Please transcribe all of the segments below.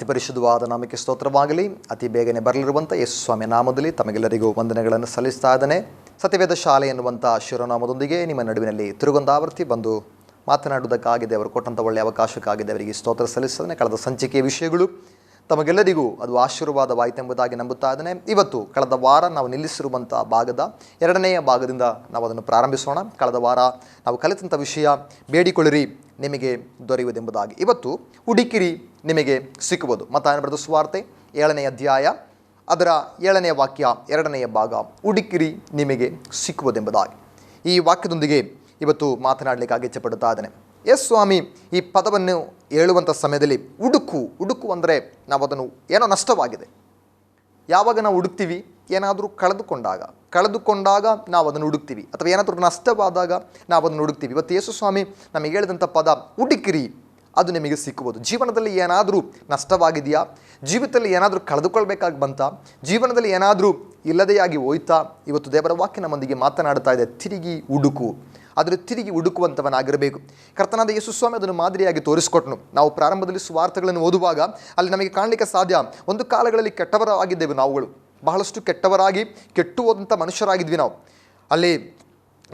ಅತಿ ಪರಿಶುದ್ಧವಾದ ನಾಮಕ್ಕೆ ಸ್ತೋತ್ರವಾಗಲಿ. ಅತಿ ಬೇಗನೆ ಬರಲಿರುವಂಥ ಯೇಸು ಸ್ವಾಮಿಯ ನಾಮದಲ್ಲಿ ತಮಗೆಲ್ಲರಿಗೂ ವಂದನೆಗಳನ್ನು ಸಲ್ಲಿಸ್ತಾ ಇದ್ದಾನೆ. ಸತ್ಯವೇದ ಶಾಲೆ ಎನ್ನುವಂಥ ಶಿರೋನಾಮದೊಂದಿಗೆ ನಿಮ್ಮ ನಡುವಿನಲ್ಲಿ ತಿರುಗೊಂದಾವರ್ತಿ ಬಂದು ಮಾತನಾಡುವುದಕ್ಕಾಗಿ ದೇವರು ಕೊಟ್ಟಂಥ ಒಳ್ಳೆಯ ಅವಕಾಶಕ್ಕಾಗಿ ದೇವರಿಗೆ ಸ್ತೋತ್ರ ಸಲ್ಲಿಸ್ತಾನೆ ಕಳೆದ ಸಂಚಿಕೆಯ ವಿಷಯಗಳು ತಮಗೆಲ್ಲರಿಗೂ ಅದು ಆಶೀರ್ವಾದವಾಯಿತೆಂಬುದಾಗಿ ನಂಬುತ್ತಾ ಇದ್ದಾನೆ. ಇವತ್ತು ಕಳೆದ ವಾರ ನಾವು ನಿಲ್ಲಿಸಿರುವಂಥ ಭಾಗದ ಎರಡನೆಯ ಭಾಗದಿಂದ ನಾವು ಅದನ್ನು ಪ್ರಾರಂಭಿಸೋಣ. ಕಳೆದ ವಾರ ನಾವು ಕಲಿತಂಥ ವಿಷಯ ಬೇಡಿಕೊಳ್ಳಿರಿ. ನಿಮಗೆ ದೊರೆಯುವುದೆಂಬುದಾಗಿ. ಇವತ್ತು ಹುಡುಕಿರಿ ನಿಮಗೆ ಸಿಕ್ಕುವುದು. ಮತ್ತಾಯನ ಬರೆದ ಸ್ವಾರ್ತೆ ಏಳನೇ ಅಧ್ಯಾಯ, ಅದರ ಏಳನೆಯ ವಾಕ್ಯ, ಎರಡನೆಯ ಭಾಗ, ಹುಡುಕಿರಿ ನಿಮಗೆ ಸಿಕ್ಕುವುದೆಂಬುದಾಗಿ. ಈ ವಾಕ್ಯದೊಂದಿಗೆ ಇವತ್ತು ಮಾತನಾಡಲಿಕ್ಕಾಗಿ ಪಡುತ್ತಾ ಇದ್ದೇನೆ. ಎಸ್ ಸ್ವಾಮಿ, ಈ ಪದವನ್ನು ಹೇಳುವಂಥ ಸಮಯದಲ್ಲಿ ಉಡುಕು ಉಡುಕು ಅಂದರೆ ನಾವು ಅದನ್ನು ಏನೋ ನಷ್ಟವಾಗಿದೆ. ಯಾವಾಗ ನಾವು ಹುಡುಕ್ತೀವಿ? ಏನಾದರೂ ಕಳೆದುಕೊಂಡಾಗ ಕಳೆದುಕೊಂಡಾಗ ನಾವು ಅದನ್ನು ಹುಡುಕ್ತೀವಿ. ಅಥವಾ ಏನಾದರೂ ನಷ್ಟವಾದಾಗ ನಾವು ಅದನ್ನು ಹುಡುಕ್ತೀವಿ. ಇವತ್ತು ಯೇಸು ಸ್ವಾಮಿ ನಮಗೆ ಹೇಳಿದಂಥ ಪದ, ಹುಡುಕಿರಿ, ಅದು ನಿಮಗೆ ಸಿಕ್ಕುವುದು. ಜೀವನದಲ್ಲಿ ಏನಾದರೂ ನಷ್ಟವಾಗಿದೆಯಾ? ಜೀವಿತದಲ್ಲಿ ಏನಾದರೂ ಕಳೆದುಕೊಳ್ಬೇಕಾಗಿ ಬಂತ? ಜೀವನದಲ್ಲಿ ಏನಾದರೂ ಇಲ್ಲದೆಯಾಗಿ ಹೋಯ್ತಾ? ಇವತ್ತು ದೇವರ ವಾಕ್ಯ ನಮ್ಮೊಂದಿಗೆ ಮಾತನಾಡ್ತಾ ಇದೆ, ತಿರುಗಿ ಹುಡುಕು. ಆದರೆ ತಿರುಗಿ ಹುಡುಕುವಂಥವನಾಗಿರಬೇಕು. ಕರ್ತನಾದ ಯೇಸು ಸ್ವಾಮಿ ಅದನ್ನು ಮಾದರಿಯಾಗಿ ತೋರಿಸಿಕೊಟ್ನು. ನಾವು ಪ್ರಾರಂಭದಲ್ಲಿ ಸುವಾರ್ತೆಗಳನ್ನು ಓದುವಾಗ ಅಲ್ಲಿ ನಮಗೆ ಕಾಣಲಿಕ್ಕೆ ಸಾಧ್ಯ, ಒಂದು ಕಾಲಗಳಲ್ಲಿ ಕೆಟ್ಟವರಾಗಿದ್ದೇವೆ ನಾವುಗಳು. ಬಹಳಷ್ಟು ಕೆಟ್ಟವರಾಗಿ ಕೆಟ್ಟು ಹೋದಂಥ ಮನುಷ್ಯರಾಗಿದ್ವಿ ನಾವು. ಅಲ್ಲಿ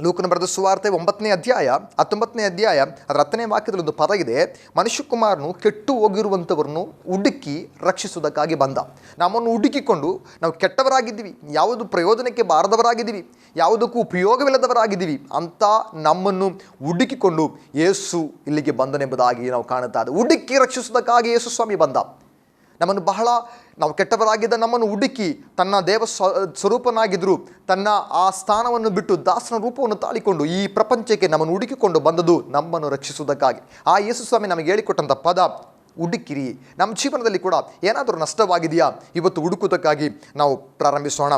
ಲೂಕನ ಬರೆದ ಸುವಾರ್ತೆ ಒಂಬತ್ತನೇ ಅಧ್ಯಾಯ, ಹತ್ತೊಂಬತ್ತನೇ ಅಧ್ಯಾಯ, ಅದರ ಹತ್ತನೇ ವಾಕ್ಯದಲ್ಲಿ ಒಂದು ಪದ ಇದೆ, ಮನುಷ್ಯಕುಮಾರನು ಕೆಟ್ಟು ಹೋಗಿರುವಂಥವ್ರನ್ನು ಹುಡುಕಿ ರಕ್ಷಿಸುವುದಕ್ಕಾಗಿ ಬಂದ. ನಮ್ಮನ್ನು ಹುಡುಕಿಕೊಂಡು ನಾವು ಕೆಟ್ಟವರಾಗಿದ್ದೀವಿ, ಯಾವುದು ಪ್ರಯೋಜನಕ್ಕೆ ಬಾರದವರಾಗಿದ್ದೀವಿ, ಯಾವುದಕ್ಕೂ ಉಪಯೋಗವಿಲ್ಲದವರಾಗಿದ್ದೀವಿ ಅಂತ ನಮ್ಮನ್ನು ಹುಡುಕಿಕೊಂಡು ಯೇಸು ಇಲ್ಲಿಗೆ ಬಂದನೆಂಬುದಾಗಿ ನಾವು ಕಾಣುತ್ತಾ ಹುಡುಕಿ ರಕ್ಷಿಸುವುದಕ್ಕಾಗಿ ಯೇಸು ಸ್ವಾಮಿ ಬಂದ. ನಮ್ಮನ್ನು ಬಹಳ ನಾವು ಕೆಟ್ಟವರಾಗಿದ್ದ ನಮ್ಮನ್ನು ಹುಡುಕಿ ತನ್ನ ದೇವ ಸ್ವ ಸ್ವರೂಪನಾಗಿದ್ದರು ತನ್ನ ಆ ಸ್ಥಾನವನ್ನು ಬಿಟ್ಟು ದಾಸನ ರೂಪವನ್ನು ತಾಳಿಕೊಂಡು ಈ ಪ್ರಪಂಚಕ್ಕೆ ನಮ್ಮನ್ನು ಹುಡುಕಿಕೊಂಡು ಬಂದದು ನಮ್ಮನ್ನು ರಕ್ಷಿಸುವುದಕ್ಕಾಗಿ. ಆ ಯೇಸು ಸ್ವಾಮಿ ನಮಗೆ ಹೇಳಿಕೊಟ್ಟಂಥ ಪದ, ಹುಡುಕಿರಿ. ನಮ್ಮ ಜೀವನದಲ್ಲಿ ಕೂಡ ಏನಾದರೂ ನಷ್ಟವಾಗಿದೆಯಾ? ಇವತ್ತು ಹುಡುಕುವುದಕ್ಕಾಗಿ ನಾವು ಪ್ರಾರಂಭಿಸೋಣ.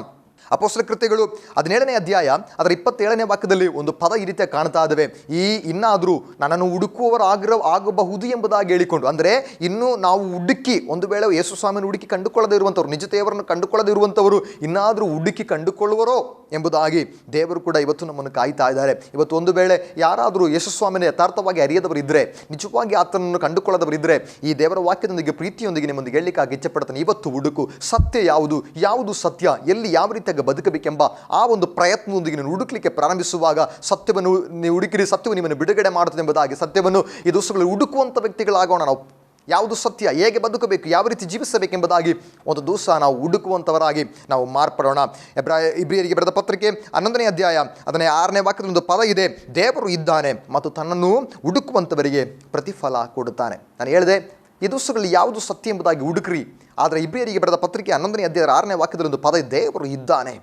ಅಪೋಸ್ಲ ಕೃತ್ಯಗಳು ಹದಿನೇಳನೇ ಅಧ್ಯಾಯ, ಅದರ ಇಪ್ಪತ್ತೇಳನೇ ವಾಕ್ಯದಲ್ಲಿ ಒಂದು ಪದ ಈ ರೀತಿಯ ಕಾಣ್ತಾ ಇದ್ದಾವೆ ಈ ಇನ್ನಾದರೂ ನನ್ನನ್ನು ಹುಡುಕುವವರು ಆಗಿರ ಆಗಬಹುದು ಎಂಬುದಾಗಿ ಹೇಳಿಕೊಂಡು, ಅಂದರೆ ಇನ್ನು ನಾವು ಹುಡುಕಿ, ಒಂದು ವೇಳೆ ಯೇಸು ಸ್ವಾಮಿನ ಹುಡುಕಿ ಕಂಡುಕೊಳ್ಳದೇ ಇರುವಂಥವ್ರು ನಿಜ ದೇವರನ್ನು ಕಂಡುಕೊಳ್ಳದೇ ಇರುವಂಥವರು ಇನ್ನಾದರೂ ಹುಡುಕಿ ಕಂಡುಕೊಳ್ಳುವರೋ ಎಂಬುದಾಗಿ ದೇವರು ಕೂಡ ಇವತ್ತು ನಮ್ಮನ್ನು ಕಾಯ್ತಾ ಇದ್ದಾರೆ. ಇವತ್ತು ಒಂದು ವೇಳೆ ಯಾರಾದರೂ ಯೇಸು ಸ್ವಾಮಿನ ಯಥಾರ್ಥವಾಗಿ ಅರಿಯದವರು ಇದ್ದರೆ ನಿಜವಾಗಿ ಆತನನ್ನು ಕಂಡುಕೊಳ್ಳದವರು ಇದ್ದರೆ ಈ ದೇವರ ವಾಕ್ಯದೊಂದಿಗೆ ಪ್ರೀತಿಯೊಂದಿಗೆ ನಿಮ್ಮೊಂದಿಗೆ ಹೇಳಲಿಕ್ಕಾಗಿ ಇಚ್ಛೆಪಡ್ತಾನೆ. ಇವತ್ತು ಹುಡುಕು, ಸತ್ಯ ಯಾವುದು? ಯಾವುದು ಸತ್ಯ? ಎಲ್ಲಿ ಯಾವ ರೀತಿಯಾಗಿ ಬದುಕಬೇಕೆಂಬ ಆ ಒಂದು ಪ್ರಯತ್ನದೊಂದಿಗೆ ನೀನು ಹುಡುಕಲಿಕ್ಕೆ ಪ್ರಾರಂಭಿಸುವಾಗ ಸತ್ಯವನ್ನು ನೀವು ಹುಡುಕಿರಿ, ಸತ್ಯವು ನಿಮ್ಮನ್ನು ಬಿಡುಗಡೆ ಮಾಡುತ್ತದೆ ಎಂಬುದಾಗಿ, ಸತ್ಯವನ್ನು ಈ ದಿವಸಗಳಲ್ಲಿ ಹುಡುಕುವಂಥ ವ್ಯಕ್ತಿಗಳಾಗೋಣ. ನಾವು ಯಾವುದು ಸತ್ಯ, ಹೇಗೆ ಬದುಕಬೇಕು, ಯಾವ ರೀತಿ ಜೀವಿಸಬೇಕೆಂಬುದಾಗಿ ಒಂದು ದಿವಸ ನಾವು ಹುಡುಕುವಂಥವರಾಗಿ ನಾವು ಮಾರ್ಪಡೋಣ. ಎಬ್ರಾ ಇಬ್ರಿಯರಿಗೆ ಬರೆದ ಪತ್ರಿಕೆ ಹನ್ನೊಂದನೇ ಅಧ್ಯಾಯ ಅದನ್ನೇ ಆರನೇ ವಾಕ್ಯದ ಒಂದು ಪದ ಇದೆ, ದೇವರು ಇದ್ದಾನೆ ಮತ್ತು ತನ್ನನ್ನು ಹುಡುಕುವಂಥವರಿಗೆ ಪ್ರತಿಫಲ ಕೊಡುತ್ತಾನೆ. ನಾನು ಹೇಳಿದೆ ಈ ದಿವಸಗಳಲ್ಲಿ ಯಾವುದು ಸತ್ಯ ಎಂಬುದಾಗಿ ಹುಡುಕ್ರಿ ಆದರೆ ಇಬ್ರಿಯರಿಗೆ ಬರೆದ ಪತ್ರಿಕೆ ಹನ್ನೊಂದನೇ ಅಧ್ಯಾಯದ ಆರನೇ ವಾಕ್ಯದಲ್ಲಿ ಒಂದು ಪದ ಇದೆ, ದೇವರು ಇದ್ದಾನೆ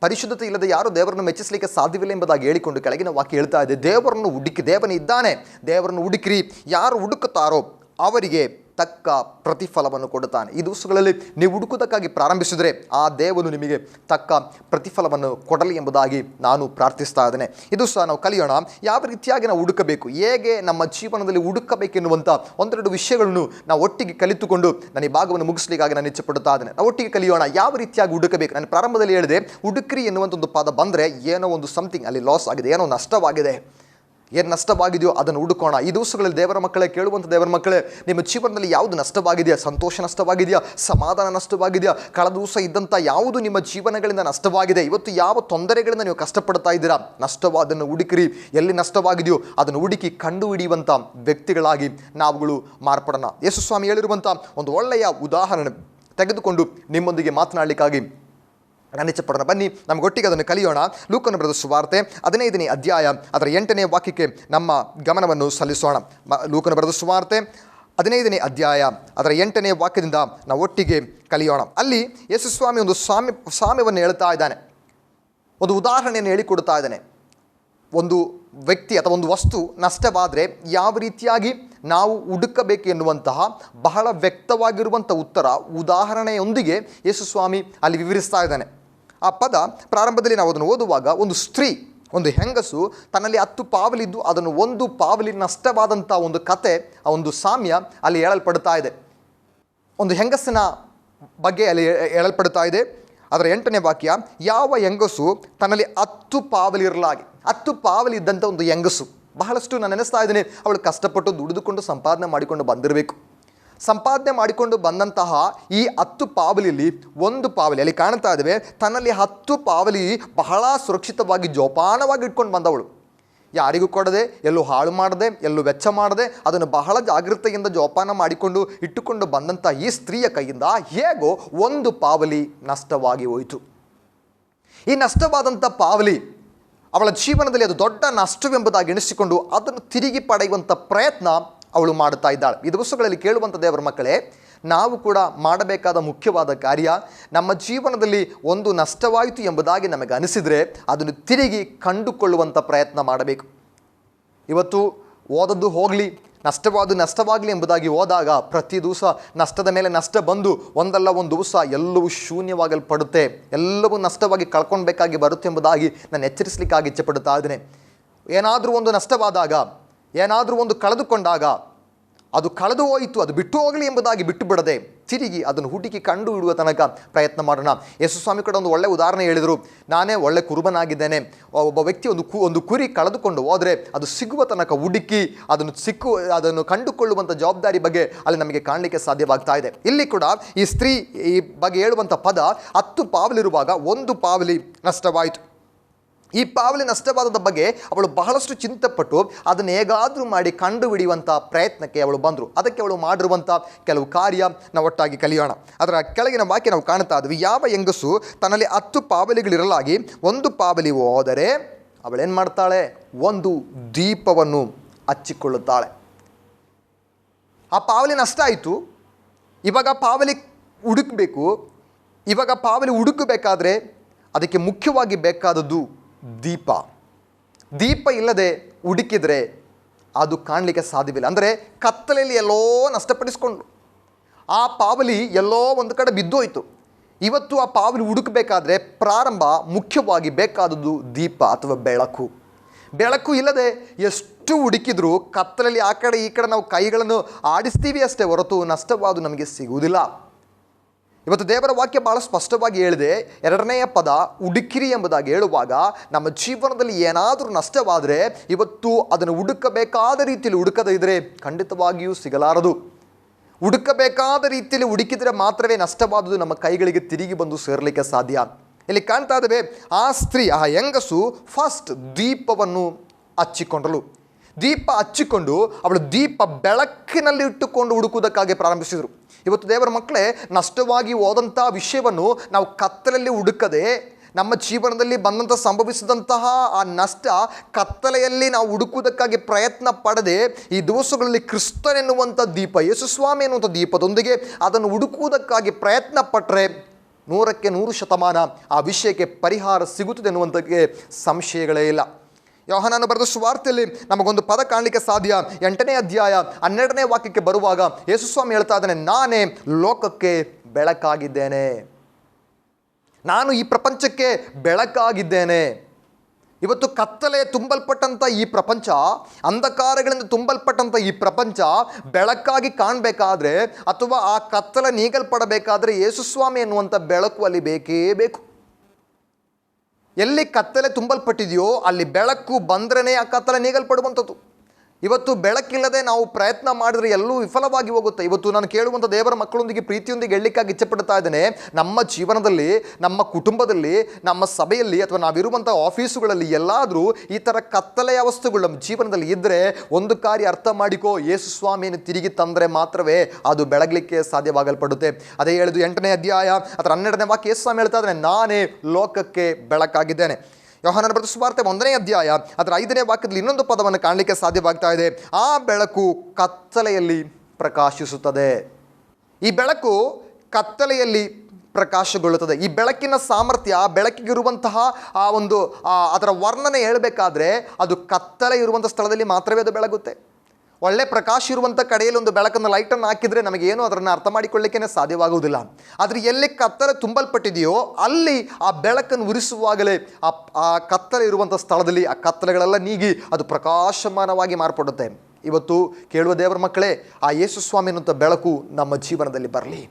ಪರಿಶುದ್ಧತೆ ಇಲ್ಲದೆ ಯಾರು ದೇವರನ್ನು ಮೆಚ್ಚಿಸಲಿಕ್ಕೆ ಸಾಧ್ಯವಿಲ್ಲ ಎಂಬುದಾಗಿ ಹೇಳಿಕೊಂಡು ಕೆಳಗಿನ ವಾಕ್ಯ ಹೇಳ್ತಾ ಇದೆ ದೇವರನ್ನು ಹುಡುಕಿ ದೇವನ ಇದ್ದಾನೆ ದೇವರನ್ನು ಹುಡುಕಿರಿ ಯಾರು ಹುಡುಕುತ್ತಾರೋ ಅವರಿಗೆ ತಕ್ಕ ಪ್ರತಿಫಲವನ್ನು ಕೊಡುತ್ತಾನೆ. ಈ ದಿವಸಗಳಲ್ಲಿ ನೀವು ಹುಡುಕುವುದಕ್ಕಾಗಿ ಪ್ರಾರಂಭಿಸಿದರೆ ಆ ದೇವನು ನಿಮಗೆ ತಕ್ಕ ಪ್ರತಿಫಲವನ್ನು ಕೊಡಲಿ ಎಂಬುದಾಗಿ ನಾನು ಪ್ರಾರ್ಥಿಸ್ತಾ ಇದ್ದೇನೆ. ಇದು ಸಹ ನಾವು ಕಲಿಯೋಣ ಯಾವ ರೀತಿಯಾಗಿ ನಾವು ಹುಡುಕಬೇಕು, ಹೇಗೆ ನಮ್ಮ ಜೀವನದಲ್ಲಿ ಹುಡುಕಬೇಕೆನ್ನುವಂಥ ಒಂದೆರಡು ವಿಷಯಗಳನ್ನು ನಾವು ಒಟ್ಟಿಗೆ ಕಲಿತುಕೊಂಡು ನಾನು ಈ ಭಾಗವನ್ನು ಮುಗಿಸ್ಲಿಕ್ಕಾಗಿ ನಾನು ಇಚ್ಛೆಪಡುತ್ತಾ ಇದ್ದೇನೆ. ನಾವು ಒಟ್ಟಿಗೆ ಕಲಿಯೋಣ ಯಾವ ರೀತಿಯಾಗಿ ಹುಡುಕಬೇಕು. ನಾನು ಪ್ರಾರಂಭದಲ್ಲಿ ಹೇಳಿದೆ, ಹುಡುಕ್ರಿ ಎನ್ನುವಂಥ ಒಂದು ಪದ ಬಂದರೆ ಏನೋ ಒಂದು ಸಮಥಿಂಗ್ ಅಲ್ಲಿ ಲಾಸ್ ಆಗಿದೆ, ಏನೋ ನಷ್ಟವಾಗಿದೆ. ಏನು ನಷ್ಟವಾಗಿದೆಯೋ ಅದನ್ನು ಹುಡುಕೋಣ. ಈ ದಿವಸಗಳಲ್ಲಿ ದೇವರ ಮಕ್ಕಳೇ ಕೇಳುವಂಥ ದೇವರ ಮಕ್ಕಳೇ, ನಿಮ್ಮ ಜೀವನದಲ್ಲಿ ಯಾವುದು ನಷ್ಟವಾಗಿದೆಯಾ? ಸಂತೋಷ ನಷ್ಟವಾಗಿದೆಯಾ? ಸಮಾಧಾನ ನಷ್ಟವಾಗಿದೆಯಾ? ಕಳೆದ ದಿವಸ ಇದ್ದಂಥ ಯಾವುದು ನಿಮ್ಮ ಜೀವನಗಳಿಂದ ನಷ್ಟವಾಗಿದೆ? ಇವತ್ತು ಯಾವ ತೊಂದರೆಗಳಿಂದ ನೀವು ಕಷ್ಟಪಡ್ತಾ ಇದ್ದೀರಾ? ನಷ್ಟವಾದನ್ನು ಹುಡುಕಿರಿ. ಎಲ್ಲಿ ನಷ್ಟವಾಗಿದೆಯೋ ಅದನ್ನು ಹುಡುಕಿ ಕಂಡು ಹಿಡಿಯುವಂಥ ವ್ಯಕ್ತಿಗಳಾಗಿ ನಾವುಗಳು ಮಾರ್ಪಡೋಣ. ಯೇಸುಸ್ವಾಮಿ ಹೇಳಿರುವಂಥ ಒಂದು ಒಳ್ಳೆಯ ಉದಾಹರಣೆ ತೆಗೆದುಕೊಂಡು ನಿಮ್ಮೊಂದಿಗೆ ಮಾತನಾಡಲಿಕ್ಕಾಗಿ ಇಚ್ಛಪಡೋಣ ಬನ್ನಿ ನಮಗೊಟ್ಟಿಗೆ ಅದನ್ನು ಕಲಿಯೋಣ. ಲೂಕನ ಬರೆದ ಸುವಾರ್ತೆ. ಹದಿನೈದನೇ ಅಧ್ಯಾಯ, ಅದರ ಎಂಟನೇ ವಾಕ್ಯಕ್ಕೆ ನಮ್ಮ ಗಮನವನ್ನು ಸಲ್ಲಿಸೋಣ. ಮ ಲೂಕನ ಬರೆದ ಸುವಾರ್ತೆ. ಹದಿನೈದನೇ ಅಧ್ಯಾಯ, ಅದರ ಎಂಟನೇ ವಾಕ್ಯದಿಂದ ನಾವು ಒಟ್ಟಿಗೆ ಕಲಿಯೋಣ. ಅಲ್ಲಿ ಯೇಸುಸ್ವಾಮಿ ಒಂದು ಸ್ವಾಮ್ಯ ಸ್ವಾಮ್ಯವನ್ನು ಹೇಳ್ತಾ ಇದ್ದಾನೆ. ಒಂದು ಉದಾಹರಣೆಯನ್ನು ಹೇಳಿಕೊಡ್ತಾ ಇದ್ದಾನೆ. ಒಂದು ವ್ಯಕ್ತಿ ಅಥವಾ ಒಂದು ವಸ್ತು ನಷ್ಟವಾದರೆ ಯಾವ ರೀತಿಯಾಗಿ ನಾವು ಹುಡುಕಬೇಕು ಎನ್ನುವಂತಹ ಬಹಳ ವ್ಯಕ್ತವಾಗಿರುವಂಥ ಉತ್ತರ, ಉದಾಹರಣೆಯೊಂದಿಗೆ ಯೇಸುಸ್ವಾಮಿ ಅಲ್ಲಿ ವಿವರಿಸ್ತಾ ಇದ್ದಾನೆ. ಆ ಪದ ಪ್ರಾರಂಭದಲ್ಲಿ ನಾವು ಅದನ್ನು ಓದುವಾಗ ಒಂದು ಸ್ತ್ರೀ, ಒಂದು ಹೆಂಗಸು ತನ್ನಲ್ಲಿ ಹತ್ತು ಪಾವಲಿದ್ದು ಅದನ್ನು ಒಂದು ಪಾವಲಿ ನಷ್ಟವಾದಂಥ ಒಂದು ಕತೆ, ಆ ಒಂದು ಸಾಮ್ಯ ಅಲ್ಲಿ ಹೇಳಲ್ಪಡ್ತಾ ಇದೆ. ಒಂದು ಹೆಂಗಸಿನ ಬಗ್ಗೆ ಅಲ್ಲಿ ಹೇಳಲ್ಪಡ್ತಾ ಇದೆ. ಅದರ ಎಂಟನೇ ವಾಕ್ಯ, ಯಾವ ಹೆಂಗಸು ತನ್ನಲ್ಲಿ ಹತ್ತು ಪಾವಲಿರಲಾಗಿ, ಹತ್ತು ಪಾವಲಿದ್ದಂಥ ಒಂದು ಹೆಂಗಸು. ಬಹಳಷ್ಟು ನಾನು ನೆನೆಸ್ತಾ ಇದ್ದೀನಿ, ಅವಳು ಕಷ್ಟಪಟ್ಟು ದುಡಿದುಕೊಂಡು ಸಂಪಾದನೆ ಮಾಡಿಕೊಂಡು ಬಂದಿರಬೇಕು. ಸಂಪಾದನೆ ಮಾಡಿಕೊಂಡು ಬಂದಂತಹ ಈ ಹತ್ತು ಪಾವಲಿಯಲ್ಲಿ ಒಂದು ಪಾವಲಿ ಅಲ್ಲಿ ಕಾಣ್ತಾ ಇದ್ದೇವೆ ತನ್ನಲ್ಲಿ ಹತ್ತು ಪಾವಲಿ ಬಹಳ ಸುರಕ್ಷಿತವಾಗಿ ಜೋಪಾನವಾಗಿ ಇಟ್ಕೊಂಡು ಬಂದವಳು. ಯಾರಿಗೂ ಕೊಡದೆ, ಎಲ್ಲೂ ಹಾಳು ಮಾಡದೆ, ಎಲ್ಲೂ ವೆಚ್ಚ ಮಾಡದೆ, ಅದನ್ನು ಬಹಳ ಜಾಗೃತೆಯಿಂದ ಜೋಪಾನ ಮಾಡಿಕೊಂಡು ಇಟ್ಟುಕೊಂಡು ಬಂದಂಥ ಈ ಸ್ತ್ರೀಯ ಕೈಯಿಂದ ಹೇಗೋ ಒಂದು ಪಾವಲಿ ನಷ್ಟವಾಗಿ ಹೋಯಿತು. ಈ ನಷ್ಟವಾದಂಥ ಪಾವಲಿ ಅವಳ ಜೀವನದಲ್ಲಿ ಅದು ದೊಡ್ಡ ನಷ್ಟವೆಂಬುದಾಗಿ ಎಣಿಸಿಕೊಂಡು ಅದನ್ನು ತಿರುಗಿ ಪಡೆಯುವಂಥ ಪ್ರಯತ್ನ ಅವಳು ಮಾಡುತ್ತಾ ಇದ್ದಾಳೆ. ಈ ದಿವಸಗಳಲ್ಲಿ ಕೇಳುವಂಥ ದೇವರ ಮಕ್ಕಳೇ, ನಾವು ಕೂಡ ಮಾಡಬೇಕಾದ ಮುಖ್ಯವಾದ ಕಾರ್ಯ, ನಮ್ಮ ಜೀವನದಲ್ಲಿ ಒಂದು ನಷ್ಟವಾಯಿತು ಎಂಬುದಾಗಿ ನಮಗೆ ಅನಿಸಿದರೆ ಅದನ್ನು ತಿರುಗಿ ಕಂಡುಕೊಳ್ಳುವಂಥ ಪ್ರಯತ್ನ ಮಾಡಬೇಕು. ಇವತ್ತು ಓದದ್ದು ಹೋಗಲಿ, ನಷ್ಟವಾದು ನಷ್ಟವಾಗಲಿ ಎಂಬುದಾಗಿ ಹೋದಾಗ ಪ್ರತಿ ದಿವಸ ನಷ್ಟದ ಮೇಲೆ ನಷ್ಟ ಬಂದು ಒಂದಲ್ಲ ಒಂದು ದಿವಸ ಎಲ್ಲವೂ ಶೂನ್ಯವಾಗಲ್ಪಡುತ್ತೆ. ಎಲ್ಲವೂ ನಷ್ಟವಾಗಿ ಕಳ್ಕೊಳ್ಬೇಕಾಗಿ ಬರುತ್ತೆ ಎಂಬುದಾಗಿ ನಾನು ಎಚ್ಚರಿಸಲಿಕ್ಕಾಗಿ ಇಚ್ಛೆಪಡುತ್ತಾ ಇದ್ದೇನೆ. ಏನಾದರೂ ಒಂದು ನಷ್ಟವಾದಾಗ ಏನಾದರೂ ಒಂದು ಕಳೆದುಕೊಂಡಾಗ ಅದು ಕಳೆದು ಹೋಯಿತು, ಅದು ಬಿಟ್ಟು ಹೋಗಲಿ ಎಂಬುದಾಗಿ ಬಿಟ್ಟು ಬಿಡದೆ ತಿರುಗಿ ಅದನ್ನು ಹುಡುಕಿ ಕಂಡು ಹಿಡುವ ತನಕ ಪ್ರಯತ್ನ ಮಾಡೋಣ. ಯೇಸು ಸ್ವಾಮಿ ಕೂಡ ಒಂದು ಒಳ್ಳೆ ಉದಾಹರಣೆ ಹೇಳಿದರು. ನಾನೇ ಒಳ್ಳೆ ಕುರುಬನಾಗಿದ್ದೇನೆ. ಒಬ್ಬ ವ್ಯಕ್ತಿ ಒಂದು ಕು, ಒಂದು ಕುರಿ ಕಳೆದುಕೊಂಡು ಹೋದರೆ ಅದು ಸಿಗುವ ತನಕ ಹುಡುಕಿ ಅದನ್ನು ಸಿಕ್ಕು, ಅದನ್ನು ಕಂಡುಕೊಳ್ಳುವಂಥ ಜವಾಬ್ದಾರಿ ಬಗ್ಗೆ ಅಲ್ಲಿ ನಮಗೆ ಕಾಣಲಿಕ್ಕೆ ಸಾಧ್ಯವಾಗ್ತಾ ಇದೆ. ಇಲ್ಲಿ ಕೂಡ ಈ ಸ್ತ್ರೀ ಈ ಬಗ್ಗೆ ಹೇಳುವಂಥ ಪದ ಹತ್ತು ಪಾವಲಿರುವಾಗ ಒಂದು ಪಾವಲಿ ನಷ್ಟವಾಯಿತು. ಈ ಪಾವಲಿ ನಷ್ಟವಾದದ ಬಗ್ಗೆ ಅವಳು ಬಹಳಷ್ಟು ಚಿಂತೆಪಟ್ಟು ಅದನ್ನು ಹೇಗಾದರೂ ಮಾಡಿ ಕಂಡು ಹಿಡಿಯುವಂಥ ಪ್ರಯತ್ನಕ್ಕೆ ಅವಳು ಬಂದರು. ಅದಕ್ಕೆ ಅವಳು ಮಾಡಿರುವಂಥ ಕೆಲವು ಕಾರ್ಯ ನಾವು ಒಟ್ಟಾಗಿ ಕಲಿಯೋಣ. ಅದರ ಕೆಳಗಿನ ವಾಕ್ಯ ನಾವು ಕಾಣ್ತಾ ಇದ್ವಿ. ಯಾವ ಹೆಂಗಸು ತನ್ನಲ್ಲಿ ಹತ್ತು ಪಾವಲಿಗಳಿರಲಾಗಿ ಒಂದು ಪಾವಲಿ ಹೋದರೆ ಅವಳೇನು ಮಾಡ್ತಾಳೆ? ಒಂದು ದೀಪವನ್ನು ಹಚ್ಚಿಕೊಳ್ಳುತ್ತಾಳೆ. ಆ ಪಾವಲಿ ನಷ್ಟ ಆಯಿತು. ಇವಾಗ ಪಾವಲಿ ಹುಡುಕಬೇಕು. ಇವಾಗ ಪಾವಲಿ ಹುಡುಕಬೇಕಾದ್ರೆ ಅದಕ್ಕೆ ಮುಖ್ಯವಾಗಿ ಬೇಕಾದದ್ದು ದೀಪ. ದೀಪ ಇಲ್ಲದೆ ಹುಡುಕಿದರೆ ಅದು ಕಾಣಲಿಕ್ಕೆ ಸಾಧ್ಯವಿಲ್ಲ. ಅಂದರೆ ಕತ್ತಲೆಯಲ್ಲಿ ಎಲ್ಲೋ ನಷ್ಟಪಡಿಸ್ಕೊಂಡು ಆ ಪಾವಲಿ ಎಲ್ಲೋ ಒಂದು ಕಡೆ ಬಿದ್ದೋಯ್ತು ಇವತ್ತು ಆ ಪಾವಲಿ ಹುಡುಕಬೇಕಾದ್ರೆ ಪ್ರಾರಂಭ ಮುಖ್ಯವಾಗಿ ಬೇಕಾದದ್ದು ದೀಪ ಅಥವಾ ಬೆಳಕು. ಬೆಳಕು ಇಲ್ಲದೆ ಎಷ್ಟು ಹುಡುಕಿದ್ರೂ ಕತ್ತಲಲ್ಲಿ ಆ ಕಡೆ ಈ ಕಡೆ ನಾವು ಕೈಗಳನ್ನು ಆಡಿಸ್ತೀವಿ ಅಷ್ಟೇ ಹೊರತು ನಷ್ಟವಾದು ನಮಗೆ ಸಿಗುವುದಿಲ್ಲ. ಇವತ್ತು ದೇವರ ವಾಕ್ಯ ಭಾಳ ಸ್ಪಷ್ಟವಾಗಿ ಹೇಳಿದೆ, ಎರಡನೆಯ ಪದ ಹುಡುಕಿರಿ ಎಂಬುದಾಗಿ ಹೇಳುವಾಗ ನಮ್ಮ ಜೀವನದಲ್ಲಿ ಏನಾದರೂ ನಷ್ಟವಾದರೆ ಇವತ್ತು ಅದನ್ನು ಹುಡುಕಬೇಕಾದ ರೀತಿಯಲ್ಲಿ ಹುಡುಕದ ಇದ್ದರೆ ಖಂಡಿತವಾಗಿಯೂ ಸಿಗಲಾರದು. ಹುಡುಕಬೇಕಾದ ರೀತಿಯಲ್ಲಿ ಹುಡುಕಿದರೆ ಮಾತ್ರವೇ ನಷ್ಟವಾದುದು ನಮ್ಮ ಕೈಗಳಿಗೆ ತಿರುಗಿ ಬಂದು ಸೇರಲಿಕ್ಕೆ ಸಾಧ್ಯ. ಇಲ್ಲಿ ಕಾಣ್ತಾ ಇದ್ದೇವೆ, ಆ ಸ್ತ್ರೀ, ಆ ಹೆಂಗಸು ಫಸ್ಟ್ ದೀಪವನ್ನು ಹಚ್ಚಿಕೊಂಡಳು. ದೀಪ ಹಚ್ಚಿಕೊಂಡು ಅವಳು ದೀಪ ಬೆಳಕಿನಲ್ಲಿ ಇಟ್ಟುಕೊಂಡು ಹುಡುಕುವುದಕ್ಕಾಗಿ ಪ್ರಾರಂಭಿಸಿದರು. ಇವತ್ತು ದೇವರ ಮಕ್ಕಳೇ, ನಷ್ಟವಾಗಿ ಹೋದಂಥ ವಿಷಯವನ್ನು ನಾವು ಕತ್ತಲಲ್ಲಿ ಹುಡುಕದೆ, ನಮ್ಮ ಜೀವನದಲ್ಲಿ ಬಂದಂಥ ಸಂಭವಿಸಿದಂತಹ ಆ ನಷ್ಟ ಕತ್ತಲೆಯಲ್ಲಿ ನಾವು ಹುಡುಕುವುದಕ್ಕಾಗಿ ಪ್ರಯತ್ನ ಪಡದೆ, ಈ ದಿವಸಗಳಲ್ಲಿ ಕ್ರಿಸ್ತನೆನ್ನುವಂಥ ದೀಪ, ಯೇಸುಸ್ವಾಮಿ ಎನ್ನುವಂಥ ದೀಪದೊಂದಿಗೆ ಅದನ್ನು ಹುಡುಕುವುದಕ್ಕಾಗಿ ಪ್ರಯತ್ನ ಪಟ್ಟರೆ ನೂರಕ್ಕೆ ನೂರು ಶತಮಾನ ಆ ವಿಷಯಕ್ಕೆ ಪರಿಹಾರ ಸಿಗುತ್ತದೆ ಎನ್ನುವಂಥಕ್ಕೆ ಸಂಶಯಗಳೇ ಇಲ್ಲ. ಯೋಹನಾನು ಬರೆದ ಸುವಾರ್ತೆಯಲ್ಲಿ ನಮಗೊಂದು ಪದ ಕಾಣಲಿಕ್ಕೆ ಸಾಧ್ಯ? ಎಂಟನೇ ಅಧ್ಯಾಯ ಹನ್ನೆರಡನೇ ವಾಕ್ಯಕ್ಕೆ ಬರುವಾಗ ಯೇಸುಸ್ವಾಮಿ ಹೇಳ್ತಾ ಇದ್ದಾನೆ, ನಾನೇ ಲೋಕಕ್ಕೆ ಬೆಳಕಾಗಿದ್ದೇನೆ. ನಾನು ಈ ಪ್ರಪಂಚಕ್ಕೆ ಬೆಳಕಾಗಿದ್ದೇನೆ. ಇವತ್ತು ಕತ್ತಲೆ ತುಂಬಲ್ಪಟ್ಟಂಥ ಈ ಪ್ರಪಂಚ, ಅಂಧಕಾರಗಳಿಂದ ತುಂಬಲ್ಪಟ್ಟಂಥ ಈ ಪ್ರಪಂಚ ಬೆಳಕಾಗಿ ಕಾಣಬೇಕಾದ್ರೆ ಅಥವಾ ಆ ಕತ್ತಲೆ ನೀಗಲ್ಪಡಬೇಕಾದ್ರೆ ಯೇಸುಸ್ವಾಮಿ ಎನ್ನುವಂಥ ಬೆಳಕು ಅಲ್ಲಿ ಬೇಕೇ ಬೇಕು. ಎಲ್ಲಿ ಕತ್ತಲೆ ತುಂಬಲ್ಪಟ್ಟಿದೆಯೋ ಅಲ್ಲಿ ಬೆಳಕು ಬಂದ್ರೇ ಆ ಕತ್ತಲೆ ನೀಗಲ್ಪಡುವಂಥದ್ದು. ಇವತ್ತು ಬೆಳಕಿಲ್ಲದೆ ನಾವು ಪ್ರಯತ್ನ ಮಾಡಿದರೆ ಎಲ್ಲೂ ವಿಫಲವಾಗಿ ಹೋಗುತ್ತೆ. ಇವತ್ತು ನಾನು ಕೇಳುವಂಥ ದೇವರ ಮಕ್ಕಳೊಂದಿಗೆ ಪ್ರೀತಿಯೊಂದಿಗೆ ಹೇಳಲಿಕ್ಕಾಗಿ ಇಚ್ಛೆಪಡ್ತಾ ಇದ್ದೇನೆ. ನಮ್ಮ ಜೀವನದಲ್ಲಿ, ನಮ್ಮ ಕುಟುಂಬದಲ್ಲಿ, ನಮ್ಮ ಸಭೆಯಲ್ಲಿ ಅಥವಾ ನಾವಿರುವಂಥ ಆಫೀಸುಗಳಲ್ಲಿ ಎಲ್ಲಾದರೂ ಈ ಥರ ಕತ್ತಲೆಯ ವಸ್ತುಗಳು ನಮ್ಮ ಜೀವನದಲ್ಲಿ ಇದ್ದರೆ ಒಂದು ಕಾರ್ಯ ಅರ್ಥ ಮಾಡಿಕೋ, ಯೇಸು ಸ್ವಾಮಿಯನ್ನು ತಿರುಗಿ ತಂದರೆ ಮಾತ್ರವೇ ಅದು ಬೆಳಗಲಿಕ್ಕೆ ಸಾಧ್ಯವಾಗಲ್ಪಡುತ್ತೆ. ಅದೇ ಹೇಳಿದು ಎಂಟನೇ ಅಧ್ಯಾಯ ಅಥವಾ ಹನ್ನೆರಡನೇ ವಾಕ್ಯ, ಯೇಸು ಸ್ವಾಮಿ ಹೇಳ್ತಾ ಇದ್ದಾನೆ, ನಾನೇ ಲೋಕಕ್ಕೆ ಬೆಳಕಾಗಿದ್ದೇನೆ. ಯೋಹಾನನ ಬರೆದ ಸುವಾರ್ತೆ ಒಂದನೇ ಅಧ್ಯಾಯ, ಅದರ ಐದನೇ ವಾಕ್ಯದಲ್ಲಿ ಇನ್ನೊಂದು ಪದವನ್ನು ಕಾಣಲಿಕ್ಕೆ ಸಾಧ್ಯವಾಗ್ತಾ ಇದೆ. ಆ ಬೆಳಕು ಕತ್ತಲೆಯಲ್ಲಿ ಪ್ರಕಾಶಿಸುತ್ತದೆ. ಈ ಬೆಳಕು ಕತ್ತಲೆಯಲ್ಲಿ ಪ್ರಕಾಶಗೊಳ್ಳುತ್ತದೆ. ಈ ಬೆಳಕಿನ ಸಾಮರ್ಥ್ಯ ಬೆಳಕಿಗಿರುವಂತಹ ಆ ಒಂದು ಅದರ ವರ್ಣನೆ ಹೇಳಬೇಕಾದ್ರೆ ಅದು ಕತ್ತಲೆ ಇರುವಂಥ ಸ್ಥಳದಲ್ಲಿ ಮಾತ್ರವೇ ಅದು ಬೆಳಗುತ್ತೆ. ಒಳ್ಳೆ ಪ್ರಕಾಶ ಇರುವಂಥ ಕಡೆಯಲ್ಲಿ ಒಂದು ಬೆಳಕನ್ನು ಲೈಟನ್ನು ಹಾಕಿದರೆ ನಮಗೇನು ಅದನ್ನು ಅರ್ಥ ಮಾಡಿಕೊಳ್ಳಿಕ್ಕೇ ಸಾಧ್ಯವಾಗುವುದಿಲ್ಲ. ಆದರೆ ಎಲ್ಲಿ ಕತ್ತಲೆ ತುಂಬಲ್ಪಟ್ಟಿದೆಯೋ ಅಲ್ಲಿ ಆ ಬೆಳಕನ್ನು ಉರಿಸುವಾಗಲೇ ಆ ಆ ಕತ್ತಲೆ ಇರುವಂಥ ಸ್ಥಳದಲ್ಲಿ ಆ ಕತ್ತಲೆಗಳೆಲ್ಲ ನೀಗಿ ಅದು ಪ್ರಕಾಶಮಾನವಾಗಿ ಮಾರ್ಪಡುತ್ತೆ. ಇವತ್ತು ಕೇಳುವ ದೇವರ ಮಕ್ಕಳೇ, ಆ ಯೇಸು ಸ್ವಾಮಿ ಅನ್ನುವಂಥ ಬೆಳಕು ನಮ್ಮ ಜೀವನದಲ್ಲಿ ಬರಲಿ.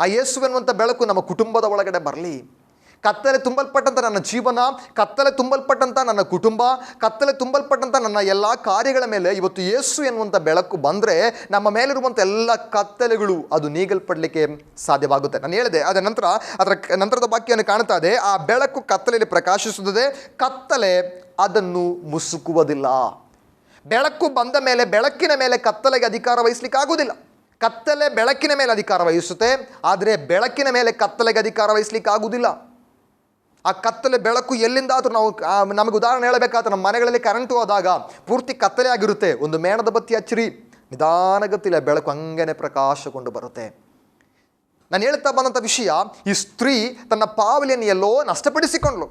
ಆ ಯೇಸುವೆನ್ನುವಂಥ ಬೆಳಕು ನಮ್ಮ ಕುಟುಂಬದ ಒಳಗಡೆ ಬರಲಿ. ಕತ್ತಲೆ ತುಂಬಲ್ಪಟ್ಟಂಥ ನನ್ನ ಜೀವನ, ಕತ್ತಲೆ ತುಂಬಲ್ಪಟ್ಟಂಥ ನನ್ನ ಕುಟುಂಬ, ಕತ್ತಲೆ ತುಂಬಲ್ಪಟ್ಟಂಥ ನನ್ನ ಎಲ್ಲ ಕಾರ್ಯಗಳ ಮೇಲೆ ಇವತ್ತು ಯೇಸು ಎನ್ನುವಂಥ ಬೆಳಕು ಬಂದರೆ ನಮ್ಮ ಮೇಲಿರುವಂಥ ಎಲ್ಲ ಕತ್ತಲೆಗಳು ಅದು ನೀಗಲ್ಪಡಲಿಕ್ಕೆ ಸಾಧ್ಯವಾಗುತ್ತೆ. ನಾನು ಹೇಳಿದೆ ಅದರ ನಂತರ ಅದರ ನಂತರದ ವಾಕ್ಯವನ್ನು ಕಾಣ್ತಾ ಇದೆ, ಆ ಬೆಳಕು ಕತ್ತಲೆಯಲ್ಲಿ ಪ್ರಕಾಶಿಸುತ್ತದೆ, ಕತ್ತಲೆ ಅದನ್ನು ಮುಸುಕುವುದಿಲ್ಲ. ಬೆಳಕು ಬಂದ ಮೇಲೆ, ಬೆಳಕಿನ ಮೇಲೆ ಕತ್ತಲೆಗೆ ಅಧಿಕಾರ ವಹಿಸ್ಲಿಕ್ಕೆ ಆಗುವುದಿಲ್ಲ ಕತ್ತಲೆ ಬೆಳಕಿನ ಮೇಲೆ ಅಧಿಕಾರ ವಹಿಸುತ್ತೆ, ಆದರೆ ಬೆಳಕಿನ ಮೇಲೆ ಕತ್ತಲೆಗೆ ಅಧಿಕಾರ ವಹಿಸ್ಲಿಕ್ಕೆ ಆಗುವುದಿಲ್ಲ ಆ ಕತ್ತಲೆ ಬೆಳಕು ಎಲ್ಲಿಂದಾದರೂ ನಾವು ನಮಗೆ ಉದಾಹರಣೆ ಹೇಳಬೇಕಾದ್ರೆ ನಮ್ಮ ಮನೆಗಳಲ್ಲಿ ಕರೆಂಟು ಹೋದಾಗ ಪೂರ್ತಿ ಕತ್ತಲೆ ಆಗಿರುತ್ತೆ. ಒಂದು ಮೇಣದ ಬತ್ತಿ ಹಚ್ಚಿರಿ, ನಿಧಾನಗತಿಲೆ ಬೆಳಕು ಹಂಗೇನೆ ಪ್ರಕಾಶಗೊಂಡು ಬರುತ್ತೆ. ನಾನು ಹೇಳ್ತಾ ಬಂದಂಥ ವಿಷಯ, ಈ ಸ್ತ್ರೀ ತನ್ನ ಪಾವಲಿಯನ್ನು ಎಲ್ಲೋ ನಷ್ಟಪಡಿಸಿಕೊಂಡ್ಳು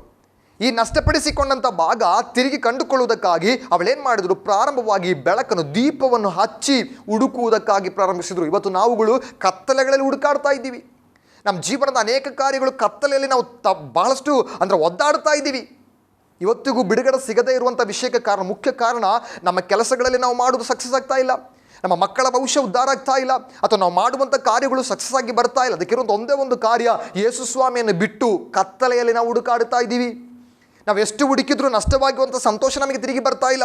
ಈ ನಷ್ಟಪಡಿಸಿಕೊಂಡಂಥ ಭಾಗ ತಿರುಗಿ ಕಂಡುಕೊಳ್ಳುವುದಕ್ಕಾಗಿ ಅವಳೇನು ಮಾಡಿದ್ರು? ಪ್ರಾರಂಭವಾಗಿ ಬೆಳಕನ್ನು, ದೀಪವನ್ನು ಹಚ್ಚಿ ಹುಡುಕುವುದಕ್ಕಾಗಿ ಪ್ರಾರಂಭಿಸಿದರು. ಇವತ್ತು ನಾವುಗಳು ಕತ್ತಲೆಗಳಲ್ಲಿ ಹುಡುಕಾಡ್ತಾ ಇದ್ದೀವಿ. ನಮ್ಮ ಜೀವನದ ಅನೇಕ ಕಾರ್ಯಗಳು ಕತ್ತಲೆಯಲ್ಲಿ ನಾವು ತ ಬಹಳಷ್ಟು ಅಂದರೆ ಒದ್ದಾಡ್ತಾ ಇದ್ದೀವಿ. ಇವತ್ತಿಗೂ ಬಿಡುಗಡೆ ಸಿಗದೇ ಇರುವಂಥ ವಿಷಯಕ್ಕೆ ಕಾರಣ, ಮುಖ್ಯ ಕಾರಣ ನಮ್ಮ ಕೆಲಸಗಳಲ್ಲಿ ನಾವು ಮಾಡೋದು ಸಕ್ಸಸ್ ಆಗ್ತಾ ಇಲ್ಲ. ನಮ್ಮ ಮಕ್ಕಳ ಭವಿಷ್ಯ ಉದ್ಧಾರ ಆಗ್ತಾ ಇಲ್ಲ. ಅಥವಾ ನಾವು ಮಾಡುವಂಥ ಕಾರ್ಯಗಳು ಸಕ್ಸಸ್ ಆಗಿ ಬರ್ತಾ ಇಲ್ಲ. ಅದಕ್ಕಿರುವಂಥ ಒಂದೇ ಒಂದು ಕಾರ್ಯ, ಯೇಸು ಸ್ವಾಮಿಯನ್ನು ಬಿಟ್ಟು ಕತ್ತಲೆಯಲ್ಲಿ ನಾವು ಹುಡುಕಾಡ್ತಾ ಇದ್ದೀವಿ. ನಾವು ಎಷ್ಟು ಹುಡುಕಿದ್ರೂ ನಷ್ಟವಾಗುವಂಥ ಸಂತೋಷ ನಮಗೆ ತಿರುಗಿ ಬರ್ತಾ ಇಲ್ಲ.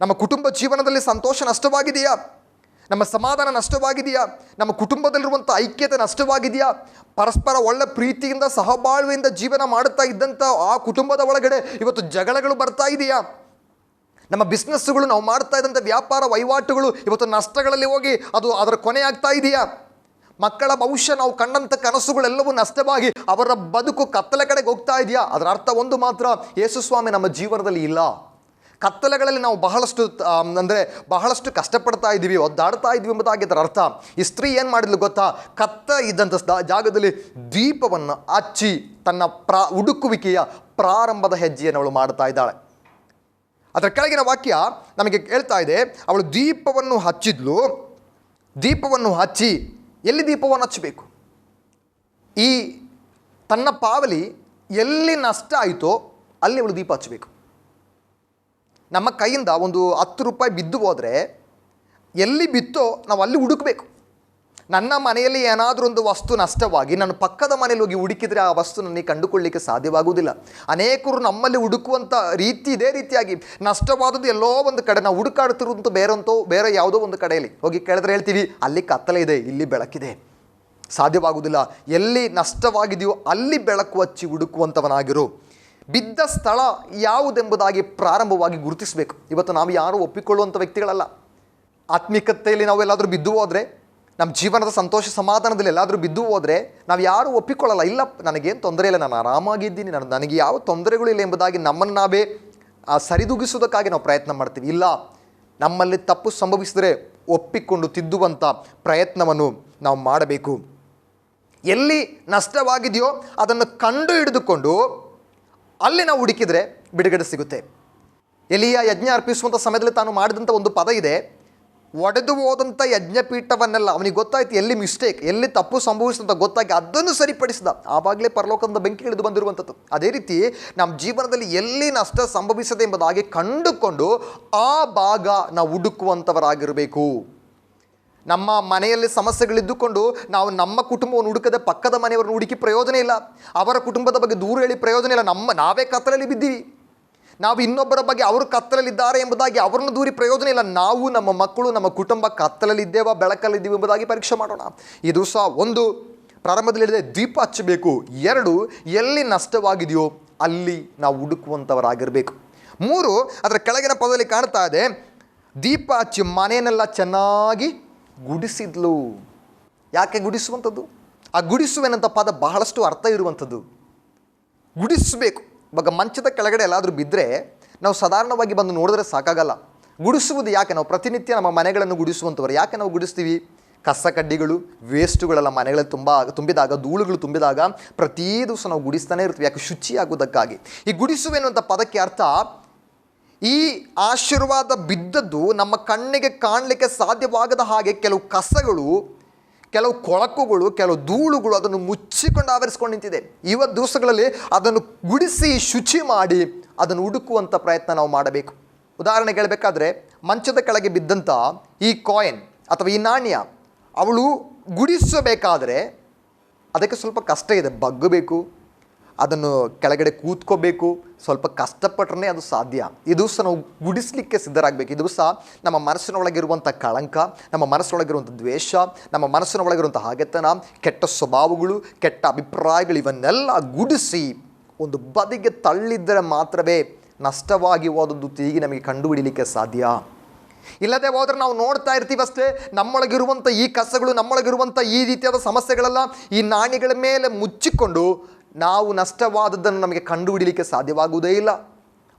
ನಮ್ಮ ಕುಟುಂಬ ಜೀವನದಲ್ಲಿ ಸಂತೋಷ ನಷ್ಟವಾಗಿದೆಯಾ? ನಮ್ಮ ಸಮಾಧಾನ ನಷ್ಟವಾಗಿದೆಯಾ? ನಮ್ಮ ಕುಟುಂಬದಲ್ಲಿರುವಂಥ ಐಕ್ಯತೆ ನಷ್ಟವಾಗಿದೆಯಾ? ಪರಸ್ಪರ ಒಳ್ಳೆ ಪ್ರೀತಿಯಿಂದ, ಸಹಬಾಳ್ವೆಯಿಂದ ಜೀವನ ಮಾಡುತ್ತಾ ಇದ್ದಂಥ ಆ ಕುಟುಂಬದ ಒಳಗಡೆ ಇವತ್ತು ಜಗಳಗಳು ಬರ್ತಾ ಇದೆಯಾ? ನಮ್ಮ ಬಿಸ್ನೆಸ್ಸುಗಳು ನಾವು ಮಾಡ್ತಾ ಇದ್ದಂಥ ವ್ಯಾಪಾರ ವಹಿವಾಟುಗಳು ಇವತ್ತು ನಷ್ಟಗಳಲ್ಲಿ ಹೋಗಿ ಅದು ಅದರ ಕೊನೆ ಆಗ್ತಾ ಇದೆಯಾ? ಮಕ್ಕಳ ಭವಿಷ್ಯ ನಾವು ಕಂಡಂಥ ಕನಸುಗಳೆಲ್ಲವೂ ನಷ್ಟವಾಗಿ ಅವರ ಬದುಕು ಕತ್ತಲೆ ಕಡೆಗೆ ಹೋಗ್ತಾ ಇದೆಯಾ? ಅದರ ಅರ್ಥ ಒಂದು ಮಾತ್ರ ಯೇಸುಸ್ವಾಮಿ ನಮ್ಮ ಜೀವನದಲ್ಲಿ ಇಲ್ಲ. ಕತ್ತಲೆಗಳಲ್ಲಿ ನಾವು ಬಹಳಷ್ಟು ಅಂದರೆ ಬಹಳಷ್ಟು ಕಷ್ಟಪಡ್ತಾ ಇದ್ದೀವಿ, ಒದ್ದಾಡ್ತಾ ಇದ್ದೀವಿ ಎಂಬುದಾಗಿ ಅದರ ಅರ್ಥ. ಈ ಸ್ತ್ರೀ ಏನು ಮಾಡಿದ್ಲು ಗೊತ್ತಾ? ಕತ್ತ ಇದ್ದಂಥ ಜಾಗದಲ್ಲಿ ದೀಪವನ್ನು ಹಚ್ಚಿ ತನ್ನ ಪ್ರಾ, ಹುಡುಕುವಿಕೆಯ ಪ್ರಾರಂಭದ ಹೆಜ್ಜೆಯನ್ನು ಅವಳು ಮಾಡ್ತಾ ಇದ್ದಾಳೆ. ಅದರ ಕೆಳಗಿನ ವಾಕ್ಯ ನಮಗೆ ಹೇಳ್ತಾ ಇದೆ, ಅವಳು ದೀಪವನ್ನು ಹಚ್ಚಿದ್ಲು. ದೀಪವನ್ನು ಹಚ್ಚಿ ಎಲ್ಲಿ ದೀಪವನ್ನು ಹಚ್ಚಬೇಕು? ಈ ತನ್ನ ಪಾವಲಿ ಎಲ್ಲಿ ನಷ್ಟ ಆಯಿತೋ ಅಲ್ಲಿ ಅವಳು ದೀಪ ಹಚ್ಚಬೇಕು. ನಮ್ಮ ಕೈಯಿಂದ ಒಂದು ಹತ್ತು ರೂಪಾಯಿ ಬಿದ್ದು ಹೋದರೆ ಎಲ್ಲಿ ಬಿತ್ತೋ ನಾವು ಅಲ್ಲಿ ಹುಡುಕಬೇಕು. ನನ್ನ ಮನೆಯಲ್ಲಿ ಏನಾದರೂ ಒಂದು ವಸ್ತು ನಷ್ಟವಾಗಿ ನನ್ನ ಪಕ್ಕದ ಮನೆಯಲ್ಲಿ ಹೋಗಿ ಹುಡುಕಿದರೆ ಆ ವಸ್ತು ನನಗೆ ಕಂಡುಕೊಳ್ಳಿಕ್ಕೆ ಸಾಧ್ಯವಾಗುವುದಿಲ್ಲ. ಅನೇಕರು ನಮ್ಮಲ್ಲಿ ಹುಡುಕುವಂಥ ರೀತಿ ಇದೇ ರೀತಿಯಾಗಿ ನಷ್ಟವಾದದ್ದು ಎಲ್ಲೋ ಒಂದು ಕಡೆ ನಾವು ಹುಡುಕಾಡ್ತಿರುವಂಥ ಬೇರಂತೋ, ಬೇರೆ ಯಾವುದೋ ಒಂದು ಕಡೆಯಲ್ಲಿ. ಹೋಗಿ ಕೇಳಿದ್ರೆ ಹೇಳ್ತೀವಿ, ಅಲ್ಲಿ ಕತ್ತಲೆ ಇದೆ, ಇಲ್ಲಿ ಬೆಳಕಿದೆ. ಸಾಧ್ಯವಾಗುವುದಿಲ್ಲ. ಎಲ್ಲಿ ನಷ್ಟವಾಗಿದೆಯೋ ಅಲ್ಲಿ ಬೆಳಕು ಹಚ್ಚಿ ಹುಡುಕುವಂಥವನಾಗಿರು ಬಿದ್ದ ಸ್ಥಳ ಯಾವುದೆಂಬುದಾಗಿ ಪ್ರಾರಂಭವಾಗಿ ಗುರುತಿಸಬೇಕು. ಇವತ್ತು ನಾವು ಯಾರೂ ಒಪ್ಪಿಕೊಳ್ಳುವಂಥ ವ್ಯಕ್ತಿಗಳಲ್ಲ. ಆತ್ಮಿಕತೆಯಲ್ಲಿ ನಾವು ಎಲ್ಲಾದರೂ ಬಿದ್ದು ಹೋದರೆ ನಮ್ಮ ಜೀವನದ ಸಂತೋಷ ಸಮಾಧಾನದಲ್ಲಿ ಎಲ್ಲಾದರೂ ಬಿದ್ದು ಹೋದರೆ ನಾವು ಯಾರೂ ಒಪ್ಪಿಕೊಳ್ಳಲ್ಲ. ಇಲ್ಲ ನನಗೇನು ತೊಂದರೆ ಇಲ್ಲ ನಾನು ಆರಾಮಾಗಿದ್ದೀನಿ ನಾನು ನನಗೆ ಯಾವ ತೊಂದರೆಗಳು ಇಲ್ಲ ಎಂಬುದಾಗಿ ನಮ್ಮನ್ನು ನಾವೇ ಆ, ಸರಿದೂಗಿಸುವುದಕ್ಕಾಗಿ ನಾವು ಪ್ರಯತ್ನ ಮಾಡ್ತೀವಿ. ಇಲ್ಲ ನಮ್ಮಲ್ಲಿ ತಪ್ಪು ಸಂಭವಿಸಿದರೆ ಒಪ್ಪಿಕೊಂಡು ತಿದ್ದುವಂಥ ಪ್ರಯತ್ನವನ್ನು ನಾವು ಮಾಡಬೇಕು. ಎಲ್ಲಿ ನಷ್ಟವಾಗಿದೆಯೋ ಅದನ್ನು ಕಂಡು ಹಿಡಿದುಕೊಂಡು ಅಲ್ಲಿ ನಾವು ಹುಡುಕಿದರೆ ಬಿಡುಗಡೆ ಸಿಗುತ್ತೆ. ಎಲಿಯ ಯಜ್ಞ ಅರ್ಪಿಸುವಂಥ ಸಮಯದಲ್ಲಿ ತಾನು ಮಾಡಿದಂಥ ಒಂದು ಪದ ಇದೆ. ಒಡೆದು ಹೋದಂಥ ಯಜ್ಞಪೀಠವನ್ನೆಲ್ಲ ಅವನಿಗೆ ಗೊತ್ತಾಯ್ತು ಎಲ್ಲಿ ಮಿಸ್ಟೇಕ್ ಎಲ್ಲಿ ತಪ್ಪು ಸಂಭವಿಸಿದಂತ ಗೊತ್ತಾಗಿ ಅದನ್ನು ಸರಿಪಡಿಸಿದ. ಆವಾಗಲೇ ಪರಲೋಕದಿಂದ ಬೆಂಕಿ ಇಳಿದು ಬಂದಿರುವಂಥದ್ದು ಅದೇ ರೀತಿ ನಮ್ಮ ಜೀವನದಲ್ಲಿ ಎಲ್ಲಿ ನಷ್ಟ ಸಂಭವಿಸದೆ ಎಂಬುದಾಗಿ ಕಂಡುಕೊಂಡು ಆ ಭಾಗ ನಾವು ಹುಡುಕುವಂಥವರಾಗಿರಬೇಕು ನಮ್ಮ ಮನೆಯಲ್ಲಿ ಸಮಸ್ಯೆಗಳಿದ್ದುಕೊಂಡು ನಾವು ನಮ್ಮ ಕುಟುಂಬವನ್ನು ಹುಡುಕದೆ ಪಕ್ಕದ ಮನೆಯವರನ್ನು ಹುಡುಕಿ ಪ್ರಯೋಜನ ಇಲ್ಲ. ಅವರ ಕುಟುಂಬದ ಬಗ್ಗೆ ದೂರ ಹೇಳಿ ಪ್ರಯೋಜನ ಇಲ್ಲ. ನಮ್ಮ, ನಾವೇ ಕತ್ತಲಲ್ಲಿ ಬಿದ್ದೀವಿ. ನಾವು ಇನ್ನೊಬ್ಬರ ಬಗ್ಗೆ ಅವರು ಕತ್ತಲಲ್ಲಿದ್ದಾರೆ ಎಂಬುದಾಗಿ ಅವರನ್ನು ದೂರಿ ಪ್ರಯೋಜನ ಇಲ್ಲ. ನಾವು, ನಮ್ಮ ಮಕ್ಕಳು, ನಮ್ಮ ಕುಟುಂಬ ಕತ್ತಲಲ್ಲಿದ್ದೇವಾ, ಬೆಳಕಲ್ಲಿದ್ದೀವಿ ಎಂಬುದಾಗಿ ಪರೀಕ್ಷೆ ಮಾಡೋಣ. ಇದು ಸಹ ಒಂದು ಪ್ರಾರಂಭದಲ್ಲಿ ದೀಪ ಹಚ್ಚಬೇಕು. ಎರಡು, ಎಲ್ಲಿ ನಷ್ಟವಾಗಿದೆಯೋ ಅಲ್ಲಿ ನಾವು ಹುಡುಕುವಂಥವರಾಗಿರಬೇಕು. ಮೂರು, ಅದರ ಕೆಳಗಿನ ಪದದಲ್ಲಿ ಕಾಣ್ತಾ ಇದೆ ದೀಪ ಹಚ್ಚಿ ಮನೆಯನ್ನೆಲ್ಲ ಚೆನ್ನಾಗಿ ಗುಡಿಸಿದ್ಲು. ಯಾಕೆ ಗುಡಿಸುವಂಥದ್ದು? ಆ ಗುಡಿಸುವೆನಂಥ ಪದ ಬಹಳಷ್ಟು ಅರ್ಥ ಇರುವಂಥದ್ದು. ಗುಡಿಸಬೇಕು. ಇವಾಗ ಮಂಚದ ಕೆಳಗಡೆ ಎಲ್ಲಾದರೂ ಬಿದ್ದರೆ ನಾವು ಸಾಧಾರಣವಾಗಿ ಬಂದು ನೋಡಿದ್ರೆ ಸಾಕಾಗಲ್ಲ. ಗುಡಿಸುವುದು ಯಾಕೆ? ನಾವು ಪ್ರತಿನಿತ್ಯ ನಮ್ಮ ಮನೆಗಳನ್ನು ಗುಡಿಸುವಂಥವ್ರು. ಯಾಕೆ ನಾವು ಗುಡಿಸ್ತೀವಿ? ಕಸ ಕಡ್ಡಿಗಳು ವೇಸ್ಟುಗಳೆಲ್ಲ ಮನೆಗಳಲ್ಲಿ ತುಂಬ ತುಂಬಿದಾಗ, ಧೂಳುಗಳು ತುಂಬಿದಾಗ ಪ್ರತಿ ದಿವಸ ನಾವು ಗುಡಿಸ್ತಾನೆ ಇರ್ತೀವಿ. ಯಾಕೆ ಶುಚಿಯಾಗುವುದಕ್ಕಾಗಿ? ಈ ಗುಡಿಸುವೆನ್ನುವಂಥ ಪದಕ್ಕೆ ಅರ್ಥ ಈ ಆಶೀರ್ವಾದ ಬಿದ್ದದ್ದು ನಮ್ಮ ಕಣ್ಣಿಗೆ ಕಾಣಲಿಕ್ಕೆ ಸಾಧ್ಯವಾಗದ ಹಾಗೆ ಕೆಲವು ಕಸಗಳು, ಕೆಲವು ಕೊಳಕುಗಳು, ಕೆಲವು ಧೂಳುಗಳು ಅದನ್ನು ಮುಚ್ಚಿಕೊಂಡು ಆವರಿಸ್ಕೊಂಡು ನಿಂತಿದೆ. ಇವತ್ತು ದಿವಸಗಳಲ್ಲಿ ಅದನ್ನು ಗುಡಿಸಿ, ಶುಚಿ ಮಾಡಿ ಅದನ್ನು ಹುಡುಕುವಂಥ ಪ್ರಯತ್ನ ನಾವು ಮಾಡಬೇಕು. ಉದಾಹರಣೆಗೆ ಹೇಳಬೇಕಾದ್ರೆ ಮಂಚದ ಕೆಳಗೆ ಬಿದ್ದಂಥ ಈ ಕಾಯಿನ್ ಅಥವಾ ಈ ನಾಣ್ಯ, ಅವಳು ಗುಡಿಸಬೇಕಾದರೆ ಅದಕ್ಕೆ ಸ್ವಲ್ಪ ಕಷ್ಟ ಇದೆ. ಬಗ್ಗಬೇಕು, ಅದನ್ನು ಕೆಳಗಡೆ ಕೂತ್ಕೋಬೇಕು ಸ್ವಲ್ಪ ಕಷ್ಟಪಟ್ರೆ ಅದು ಸಾಧ್ಯ. ಇದು ಸಹ ನಾವು ಗುಡಿಸ್ಲಿಕ್ಕೆ ಸಿದ್ಧರಾಗಬೇಕು. ಇದು ಸಹ ನಮ್ಮ ಮನಸ್ಸಿನೊಳಗಿರುವಂಥ ಕಳಂಕ, ನಮ್ಮ ಮನಸ್ಸಿನೊಳಗಿರುವಂಥ ದ್ವೇಷ, ನಮ್ಮ ಮನಸ್ಸಿನೊಳಗಿರುವಂಥ ಹಾಗೆತನ, ಕೆಟ್ಟ ಸ್ವಭಾವಗಳು, ಕೆಟ್ಟ ಅಭಿಪ್ರಾಯಗಳು ಇವನ್ನೆಲ್ಲ ಗುಡಿಸಿ ಒಂದು ಬದಿಗೆ ತಳ್ಳಿದ್ದರೆ ಮಾತ್ರವೇ ನಷ್ಟವಾಗಿ ಹೋದದ್ದು ತಿರುಗಿ ನಮಗೆ ಕಂಡುಹಿಡಿಯಲಿಕ್ಕೆ ಸಾಧ್ಯ. ಇಲ್ಲದೆ ಹೋದರೆ ನಾವು ನೋಡ್ತಾ ಇರ್ತೀವಷ್ಟೇ ನಮ್ಮೊಳಗಿರುವಂಥ ಈ ಕಸಗಳು, ನಮ್ಮೊಳಗಿರುವಂಥ ಈ ರೀತಿಯಾದ ಸಮಸ್ಯೆಗಳೆಲ್ಲ ಈ ನಾಣ್ಯಗಳ ಮೇಲೆ ಮುಚ್ಚಿಕೊಂಡು ನಾವು ನಷ್ಟವಾದದ್ದನ್ನು ನಮಗೆ ಕಂಡುಹಿಡಿಯಲಿಕ್ಕೆ ಸಾಧ್ಯವಾಗುವುದೇ ಇಲ್ಲ.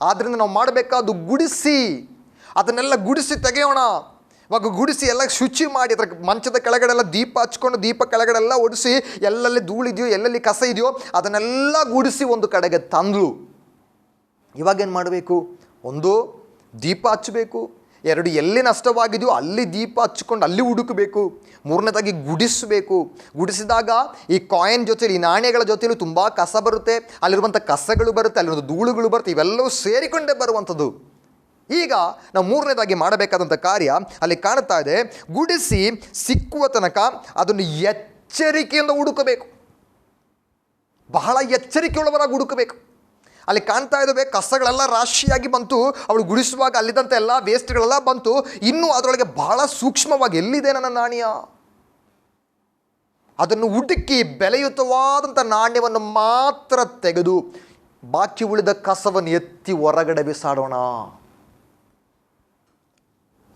ಆದ್ದರಿಂದ ನಾವು ಮಾಡಬೇಕಾದ್ದು ಗುಡಿಸಿ, ಅದನ್ನೆಲ್ಲ ಗುಡಿಸಿ ತೆಗೆಯೋಣ. ಇವಾಗ ಗುಡಿಸಿ ಎಲ್ಲ ಶುಚಿ ಮಾಡಿ, ಅದರ ಮಂಚದ ಕೆಳಗಡೆಲ್ಲ ದೀಪ ಹಚ್ಕೊಂಡು ದೀಪ ಕೆಳಗಡೆಲ್ಲ ಒಡಿಸಿ, ಎಲ್ಲೆಲ್ಲಿ ಧೂಳಿದೆಯೋ ಎಲ್ಲೆಲ್ಲಿ ಕಸ ಇದೆಯೋ, ಅದನ್ನೆಲ್ಲ ಗುಡಿಸಿ ಒಂದು ಕಡೆಗೆ ತಂದು ಇವಾಗೇನು ಮಾಡಬೇಕು? ಒಂದು ದೀಪ ಹಚ್ಚಬೇಕು. ಎರಡು ಎಲ್ಲಿ ನಷ್ಟವಾಗಿದೆಯೋ ಅಲ್ಲಿ ದೀಪ ಹಚ್ಕೊಂಡು ಅಲ್ಲಿ ಹುಡುಕಬೇಕು, ಮೂರನೇದಾಗಿ ಗುಡಿಸಬೇಕು. ಗುಡಿಸಿದಾಗ ಈ ಕಾಯಿನ್ ಜೊತೆಲಿ, ಈ ನಾಣ್ಯಗಳ ಜೊತೆಲಿ ತುಂಬ ಕಸ ಬರುತ್ತೆ, ಅಲ್ಲಿರುವಂಥ ಕಸಗಳು ಬರುತ್ತೆ, ಅಲ್ಲಿರುವಂಥ ಧೂಳುಗಳು ಬರುತ್ತೆ, ಇವೆಲ್ಲವೂ ಸೇರಿಕೊಂಡೇ ಬರುವಂಥದ್ದು. ಈಗ ನಾವು ಮೂರನೇದಾಗಿ ಮಾಡಬೇಕಾದಂಥ ಕಾರ್ಯ ಅಲ್ಲಿ ಕಾಣ್ತಾ ಇದೆ, ಗುಡಿಸಿ ಸಿಕ್ಕುವ ತನಕ ಅದನ್ನು ಎಚ್ಚರಿಕೆಯಿಂದ ಹುಡುಕಬೇಕು. ಬಹಳ ಎಚ್ಚರಿಕೆಯುಳ್ಳವರಾಗಿ ಹುಡುಕಬೇಕು. ಅಲ್ಲಿ ಕಾಣ್ತಾ ಇದ್ದಾವೆ ಕಸಗಳೆಲ್ಲ ರಾಶಿಯಾಗಿ ಬಂತು. ಅವಳು ಗುಡಿಸುವಾಗ ಅಲ್ಲಿದ್ದಂಥ ಎಲ್ಲ ವೇಸ್ಟ್ಗಳೆಲ್ಲ ಬಂತು. ಇನ್ನೂ ಅದರೊಳಗೆ ಬಹಳ ಸೂಕ್ಷ್ಮವಾಗಿ ಎಲ್ಲಿದೆ ನನ್ನ ನಾಣ್ಯ? ಅದನ್ನು ಹುಡುಕಿ ಬೆಲೆಯುತವಾದಂಥ ನಾಣ್ಯವನ್ನು ಮಾತ್ರ ತೆಗೆದು ಬಾಕಿ ಉಳಿದ ಕಸವನ್ನು ಎತ್ತಿ ಹೊರಗಡೆ ಬಿಸಾಡೋಣ.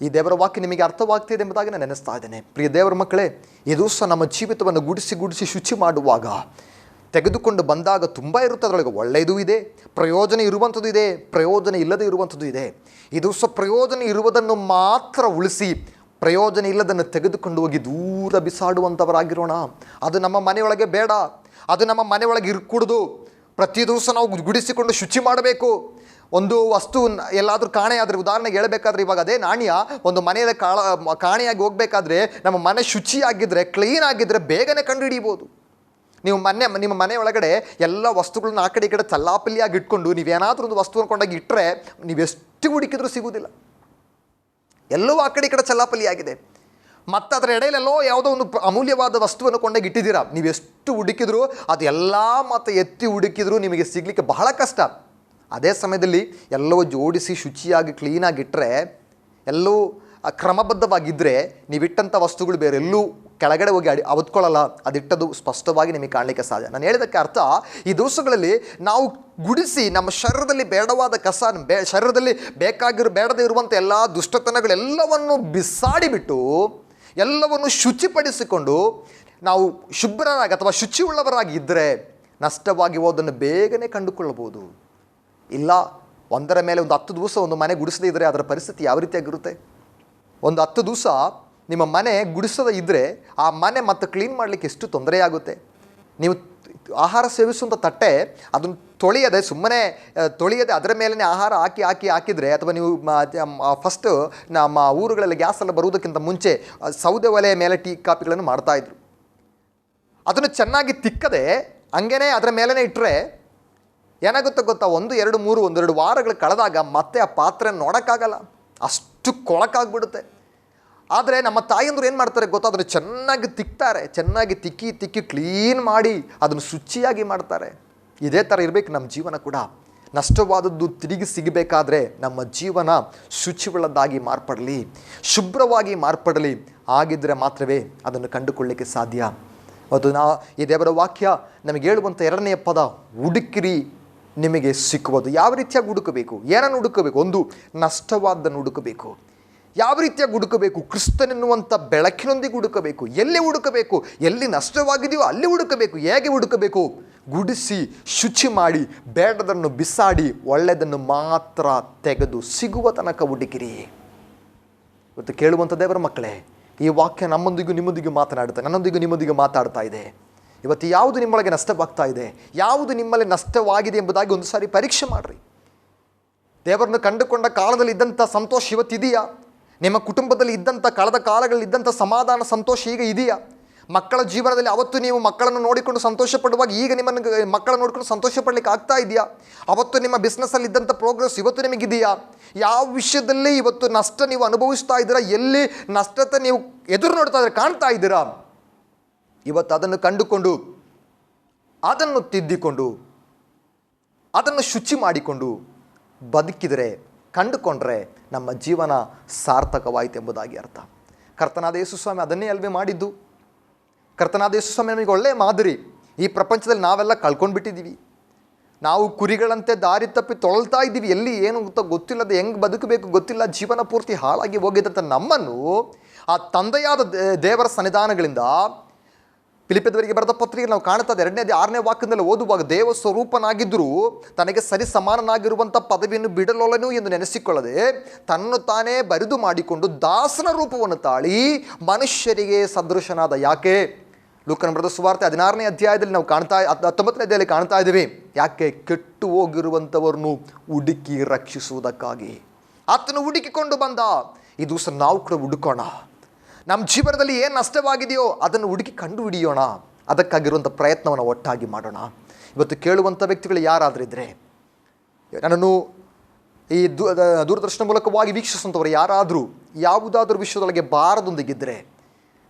ಈ ದೇವರ ವಾಕ್ಯ ನಿಮಗೆ ಅರ್ಥವಾಗ್ತಿದೆ ಎಂಬುದಾಗಿ ನಾನು ನೆನೆಸ್ತಾ ಇದ್ದೇನೆ. ಪ್ರಿಯ ದೇವರ ಮಕ್ಕಳೇ ಇದು ಸಹ ನಮ್ಮ ಜೀವಿತವನ್ನು ಗುಡಿಸಿ ಗುಡಿಸಿ ಶುಚಿ ಮಾಡುವಾಗ ತೆಗೆದುಕೊಂಡು ಬಂದಾಗ ತುಂಬ ಇರುತ್ತೆ ಅದರೊಳಗೆ. ಒಳ್ಳೆಯದೂ ಇದೆ, ಪ್ರಯೋಜನ ಇರುವಂಥದ್ದು ಇದೆ, ಪ್ರಯೋಜನ ಇಲ್ಲದೆ ಇರುವಂಥದ್ದು ಇದೆ. ಇದು ಸಹ ಪ್ರಯೋಜನ ಇರುವುದನ್ನು ಮಾತ್ರ ಉಳಿಸಿ, ಪ್ರಯೋಜನ ಇಲ್ಲದನ್ನು ತೆಗೆದುಕೊಂಡು ಹೋಗಿ ದೂರ ಬಿಸಾಡುವಂಥವರಾಗಿರೋಣ. ಅದು ನಮ್ಮ ಮನೆಯೊಳಗೆ ಬೇಡ, ಅದು ನಮ್ಮ ಮನೆಯೊಳಗೆ ಇರ್ಕೂಡ್ದು. ಪ್ರತಿ ದಿವಸ ನಾವು ಗುಡಿಸಿಕೊಂಡು ಶುಚಿ ಮಾಡಬೇಕು. ಒಂದು ವಸ್ತು ಎಲ್ಲಾದರೂ ಕಾಣೆ ಆದರೆ, ಉದಾಹರಣೆಗೆ ಹೇಳಬೇಕಾದ್ರೆ ಇವಾಗ ಅದೇ ನಾಣ್ಯ, ಒಂದು ಮನೆಯ ಕಾಳ, ಕಾಣೆಯಾಗಿ ಹೋಗಬೇಕಾದ್ರೆ ನಮ್ಮ ಮನೆ ಶುಚಿಯಾಗಿದ್ದರೆ ಕ್ಲೀನ್ ಆಗಿದ್ದರೆ ಬೇಗನೆ ಕಂಡುಹಿಡಿಬೋದು ನೀವು ಮನೆ, ನಿಮ್ಮ ಮನೆ ಒಳಗಡೆ ಎಲ್ಲ ವಸ್ತುಗಳನ್ನ ಆ ಕಡೆ ಈ ಕಡೆ ಚಲ್ಲಾಪಲ್ಲಿಯಾಗಿ ಇಟ್ಕೊಂಡು ನೀವೇನಾದರೂ ಒಂದು ವಸ್ತುವನ್ನು ಕೊಂಡಾಗಿ ಇಟ್ಟರೆ ನೀವೆಷ್ಟು ಹುಡುಕಿದ್ರೂ ಸಿಗುವುದಿಲ್ಲ. ಎಲ್ಲವೂ ಆ ಕಡೆ ಈ ಕಡೆ ಚಲ್ಲಾಪಲ್ಲಿಯಾಗಿದೆ ಮತ್ತು ಅದರ ಎಡೆಯಲ್ಲೆಲ್ಲೋ ಯಾವುದೋ ಒಂದು ಅಮೂಲ್ಯವಾದ ವಸ್ತುವನ್ನು ಕೊಂಡಾಗಿ ಇಟ್ಟಿದ್ದೀರಾ? ನೀವು ಎಷ್ಟು ಹುಡುಕಿದ್ರು ಅದು ಎಲ್ಲ ಮತ್ತು ಎತ್ತಿ ಹುಡುಕಿದ್ರೂ ನಿಮಗೆ ಸಿಗಲಿಕ್ಕೆ ಬಹಳ ಕಷ್ಟ. ಅದೇ ಸಮಯದಲ್ಲಿ ಎಲ್ಲವೂ ಜೋಡಿಸಿ ಶುಚಿಯಾಗಿ ಕ್ಲೀನಾಗಿ ಇಟ್ಟರೆ ಎಲ್ಲವೂ ಕ್ರಮಬದ್ಧವಾಗಿದ್ದರೆ ನೀವಿಟ್ಟಂಥ ವಸ್ತುಗಳು ಬೇರೆ ಎಲ್ಲೂ ಕೆಳಗಡೆ ಹೋಗಿ ಅಡಿ, ಅವತ್ಕೊಳ್ಳಲ್ಲ. ಅದಿಟ್ಟದು ಸ್ಪಷ್ಟವಾಗಿ ನಿಮಗೆ ಕಾಣಲಿಕ್ಕೆ ಸಾಧ್ಯ. ನಾನು ಹೇಳಿದಕ್ಕೆ ಅರ್ಥ, ಈ ದಿವಸಗಳಲ್ಲಿ ನಾವು ಗುಡಿಸಿ ನಮ್ಮ ಶರೀರದಲ್ಲಿ ಬೇಡವಾದ ಕಸ, ಬೇ, ಶರೀರದಲ್ಲಿ ಬೇಕಾಗಿರೋ, ಬೇಡದೇ ಇರುವಂಥ ಎಲ್ಲ ದುಷ್ಟತನಗಳೆಲ್ಲವನ್ನು ಬಿಸಾಡಿಬಿಟ್ಟು, ಎಲ್ಲವನ್ನು ಶುಚಿಪಡಿಸಿಕೊಂಡು, ನಾವು ಶುಭ್ರರಾಗಿ ಅಥವಾ ಶುಚಿಯುಳ್ಳವರಾಗಿ ಇದ್ದರೆ ನಷ್ಟವಾಗಿ ಹೋದನ್ನು ಬೇಗನೆ ಕಂಡುಕೊಳ್ಳಬಹುದು. ಇಲ್ಲ, ಒಂದರ ಮೇಲೆ ಒಂದು ಹತ್ತು ದಿವಸ ಒಂದು ಮನೆ ಗುಡಿಸದೇ ಇದ್ದರೆ ಅದರ ಪರಿಸ್ಥಿತಿ ಯಾವ ರೀತಿಯಾಗಿರುತ್ತೆ? ಒಂದು ಹತ್ತು ದಿವಸ ನಿಮ್ಮ ಮನೆ ಗುಡಿಸದ ಇದ್ದರೆ ಆ ಮನೆ ಮತ್ತೆ ಕ್ಲೀನ್ ಮಾಡಲಿಕ್ಕೆ ಎಷ್ಟು ತೊಂದರೆಯಾಗುತ್ತೆ ನೀವು ಆಹಾರ ಸೇವಿಸುವಂಥ ತಟ್ಟೆ ಅದನ್ನು ತೊಳೆಯದೆ ಸುಮ್ಮನೆ ತೊಳೆಯದೆ ಅದರ ಮೇಲೇ ಆಹಾರ ಹಾಕಿ ಹಾಕಿ, ಹಾಕಿದರೆ ಅಥವಾ ನೀವು ಫಸ್ಟ್ ನಮ್ಮ ಊರುಗಳಲ್ಲಿ ಗ್ಯಾಸ್ ಬರುವುದಕ್ಕಿಂತ ಮುಂಚೆ ಸೌದೆ ಒಲೆಯ ಮೇಲೆ ಟೀ ಕಾಪಿಗಳನ್ನು ಮಾಡ್ತಾಯಿದ್ರು ಅದನ್ನು ಚೆನ್ನಾಗಿ ತಿಕ್ಕದೆ ಹಂಗೇನೆ ಅದರ ಮೇಲೇ ಇಟ್ಟರೆ ಏನಾಗುತ್ತೆ ಗೊತ್ತಾ? ಒಂದು, ಎರಡು, ಮೂರು, ಒಂದೆರಡು ವಾರಗಳು ಕಳೆದಾಗ ಮತ್ತೆ ಆ ಪಾತ್ರೆ ನೋಡೋಕ್ಕಾಗಲ್ಲ. ಅಷ್ಟು ಕೊಳಕಾಗ್ಬಿಡುತ್ತೆ. ಆದರೆ ನಮ್ಮ ತಾಯಿಯಂದ್ರು ಏನು ಮಾಡ್ತಾರೆ ಗೊತ್ತಾ? ಅದನ್ನು ಚೆನ್ನಾಗಿ ತಿಕ್ತಾರೆ. ಚೆನ್ನಾಗಿ ತಿಕ್ಕಿ ತಿಕ್ಕಿ ಕ್ಲೀನ್ ಮಾಡಿ ಅದನ್ನು ಶುಚಿಯಾಗಿ ಮಾಡ್ತಾರೆ. ಇದೇ ಥರ ಇರಬೇಕು ನಮ್ಮ ಜೀವನ ಕೂಡ. ನಷ್ಟವಾದದ್ದು ತಿರುಗಿ ಸಿಗಬೇಕಾದ್ರೆ ನಮ್ಮ ಜೀವನ ಶುಚಿವುಳ್ಳದ್ದಾಗಿ ಮಾರ್ಪಡಲಿ, ಶುಭ್ರವಾಗಿ ಮಾರ್ಪಡಲಿ. ಆಗಿದ್ದರೆ ಮಾತ್ರವೇ ಅದನ್ನು ಕಂಡುಕೊಳ್ಳಿಕ್ಕೆ ಸಾಧ್ಯ. ಮತ್ತು ನಾ ಈ ದೇವರ ವಾಕ್ಯ ನಮಗೆ ಹೇಳುವಂಥ ಎರಡನೆಯ ಪದ, ಹುಡುಕಿರಿ ನಿಮಗೆ ಸಿಕ್ಕುವುದು. ಯಾವ ರೀತಿಯಾಗಿ ಹುಡುಕಬೇಕು? ಏನನ್ನು ಹುಡುಕಬೇಕು? ಒಂದು ನಷ್ಟವಾದನ್ನು ಹುಡುಕಬೇಕು. ಯಾವ ರೀತಿಯಾಗಿ ಹುಡುಕಬೇಕು? ಕ್ರಿಸ್ತನೆನ್ನುವಂಥ ಬೆಳಕಿನೊಂದಿಗೆ ಹುಡುಕಬೇಕು. ಎಲ್ಲಿ ಹುಡುಕಬೇಕು? ಎಲ್ಲಿ ನಷ್ಟವಾಗಿದೆಯೋ ಅಲ್ಲಿ ಹುಡುಕಬೇಕು. ಹೇಗೆ ಹುಡುಕಬೇಕು? ಗುಡಿಸಿ, ಶುಚಿ ಮಾಡಿ, ಬೇಡದನ್ನು ಬಿಸಾಡಿ, ಒಳ್ಳೆಯದನ್ನು ಮಾತ್ರ ತೆಗೆದು ಸಿಗುವ ತನಕ ಹುಡುಕಿರಿ. ಇವತ್ತು ಕೇಳುವಂಥ ದೇವರ ಮಕ್ಕಳೇ, ಈ ವಾಕ್ಯ ನಮ್ಮೊಂದಿಗೂ ನಿಮ್ಮೊಂದಿಗೂ ಮಾತನಾಡುತ್ತೆ, ನನ್ನೊಂದಿಗೂ ನಿಮ್ಮೊಂದಿಗೂ ಮಾತಾಡ್ತಾ ಇದೆ. ಇವತ್ತು ಯಾವುದು ನಿಮ್ಮೊಳಗೆ ನಷ್ಟವಾಗ್ತಾ ಇದೆ? ಯಾವುದು ನಿಮ್ಮಲ್ಲಿ ನಷ್ಟವಾಗಿದೆ ಎಂಬುದಾಗಿ ಒಂದು ಸಾರಿ ಪರೀಕ್ಷೆ ಮಾಡಿರಿ. ದೇವರನ್ನು ಕಂಡುಕೊಂಡ ಕಾಲದಲ್ಲಿ ಇದ್ದಂಥ ಸಂತೋಷ ಇವತ್ತಿದೆಯಾ ನಿಮ್ಮ ಕುಟುಂಬದಲ್ಲಿ ಇದ್ದಂಥ ಕಳೆದ ಕಾಲಗಳಲ್ಲಿ ಇದ್ದಂಥ ಸಮಾಧಾನ, ಸಂತೋಷ ಈಗ ಇದೆಯಾ? ಮಕ್ಕಳ ಜೀವನದಲ್ಲಿ ಅವತ್ತು ನೀವು ಮಕ್ಕಳನ್ನು ನೋಡಿಕೊಂಡು ಸಂತೋಷ ಪಡುವಾಗ ಈಗ ನಿಮ್ಮನ್ನು ಮಕ್ಕಳನ್ನು ನೋಡಿಕೊಂಡು ಸಂತೋಷ ಪಡಲಿಕ್ಕೆ ಆಗ್ತಾ ಇದೆಯಾ? ಅವತ್ತು ನಿಮ್ಮ ಬಿಸ್ನೆಸ್ಸಲ್ಲಿ ಇದ್ದಂಥ ಪ್ರೋಗ್ರೆಸ್ ಇವತ್ತು ನಿಮಗಿದೆಯಾ ಯಾವ ವಿಷಯದಲ್ಲಿ ಇವತ್ತು ನಷ್ಟ ನೀವು ಅನುಭವಿಸ್ತಾ ಇದ್ದೀರಾ? ಎಲ್ಲಿ ನಷ್ಟತೆ ನೀವು ಎದುರು ನೋಡ್ತಾ ಇದ್ದೀರಾ, ಕಾಣ್ತಾ ಇದ್ದೀರಾ? ಇವತ್ತು ಅದನ್ನು ಕಂಡುಕೊಂಡು, ಅದನ್ನು ತಿದ್ದಿಕೊಂಡು, ಅದನ್ನು ಶುಚಿ ಮಾಡಿಕೊಂಡು ಬದುಕಿದರೆ, ಕಂಡುಕೊಂಡ್ರೆ ನಮ್ಮ ಜೀವನ ಸಾರ್ಥಕವಾಯಿತು ಎಂಬುದಾಗಿ ಅರ್ಥ. ಕರ್ತನಾದ ಯೇಸುಸ್ವಾಮಿ ಅದನ್ನೇ ಅಲ್ವೇ ಮಾಡಿದ್ದು. ಕರ್ತನಾದ ಯೇಸುಸ್ವಾಮಿ ನಮಗೆ ಒಳ್ಳೆಯ ಮಾದರಿ. ಈ ಪ್ರಪಂಚದಲ್ಲಿ ನಾವೆಲ್ಲ ಕಳ್ಕೊಂಡು ಬಿಟ್ಟಿದ್ದೀವಿ ನಾವು ಕುರಿಗಳಂತೆ ದಾರಿ ತಪ್ಪಿ ತೊಳಲ್ತಾ ಇದ್ದೀವಿ. ಎಲ್ಲಿ ಏನು ಅಂತ ಗೊತ್ತಿಲ್ಲದೆ ಹೆಂಗೆ ಬದುಕಬೇಕು ಗೊತ್ತಿಲ್ಲ. ಜೀವನ ಪೂರ್ತಿ ಹಾಳಾಗಿ ಹೋಗಿದ್ದಂಥ ನಮ್ಮನ್ನು ಆ ತಂದೆಯಾದ ದೇವರ ಸನ್ನಿಧಾನಗಳಿಂದ ಫಿಲಿಪಿದವರಿಗೆ ಬರೆದ ಪತ್ರಿಕೆ ನಾವು ಕಾಣ್ತಾ ಇದ್ದೇವೆ ಎರಡನೇ ಆರನೇ ವಾಕ್ಯದಲ್ಲಿ ಓದುವಾಗ ದೇವ ಸ್ವರೂಪನಾಗಿದ್ದರೂ ತನಗೆ ಸರಿ ಸಮಾನನಾಗಿರುವಂಥ ಪದವಿಯನ್ನು ಬಿಡಲೊಲನು ಎಂದು ನೆನೆಸಿಕೊಳ್ಳದೆ ತನ್ನನ್ನು ತಾನೇ ಬರಿದು ಮಾಡಿಕೊಂಡು ದಾಸನ ರೂಪವನ್ನು ತಾಳಿ ಮನುಷ್ಯರಿಗೆ ಸದೃಶನಾದ ಯಾಕೆ? ಲೂಕನ ಬರೆದ ಸುವಾರ್ತೆ ಹದಿನಾರನೇ ಅಧ್ಯಾಯದಲ್ಲಿ ನಾವು ಕಾಣ್ತಾ, ಹತ್- ಹತ್ತೊಂಬತ್ತನೇ ಅಧ್ಯಾಯದಲ್ಲಿ ಕಾಣ್ತಾ ಇದ್ದೀವಿ. ಯಾಕೆ? ಕೆಟ್ಟು ಹೋಗಿರುವಂಥವರನ್ನು ಹುಡುಕಿ ರಕ್ಷಿಸುವುದಕ್ಕಾಗಿ. ಆತನು ಹುಡುಕಿಕೊಂಡು ಬಂದ. ಈ ದಿವಸ ನಾವು ಕೂಡ ಹುಡುಕೋಣ. ನಮ್ಮ ಜೀವನದಲ್ಲಿ ಏನು ನಷ್ಟವಾಗಿದೆಯೋ ಅದನ್ನು ಹುಡುಕಿ ಕಂಡು ಹಿಡಿಯೋಣ ಅದಕ್ಕಾಗಿರುವಂಥ ಪ್ರಯತ್ನವನ್ನು ಒಟ್ಟಾಗಿ ಮಾಡೋಣ. ಇವತ್ತು ಕೇಳುವಂಥ ವ್ಯಕ್ತಿಗಳು ಯಾರಾದರೂ ಇದ್ದರೆ ನನ್ನನ್ನು ಈ ದೂರದರ್ಶನ ಮೂಲಕವಾಗಿ ವೀಕ್ಷಿಸುವಂಥವ್ರು ಯಾರಾದರೂ ಯಾವುದಾದ್ರೂ ವಿಷಯದೊಳಗೆ ಬಾರದೊಂದಿಗಿದ್ದರೆ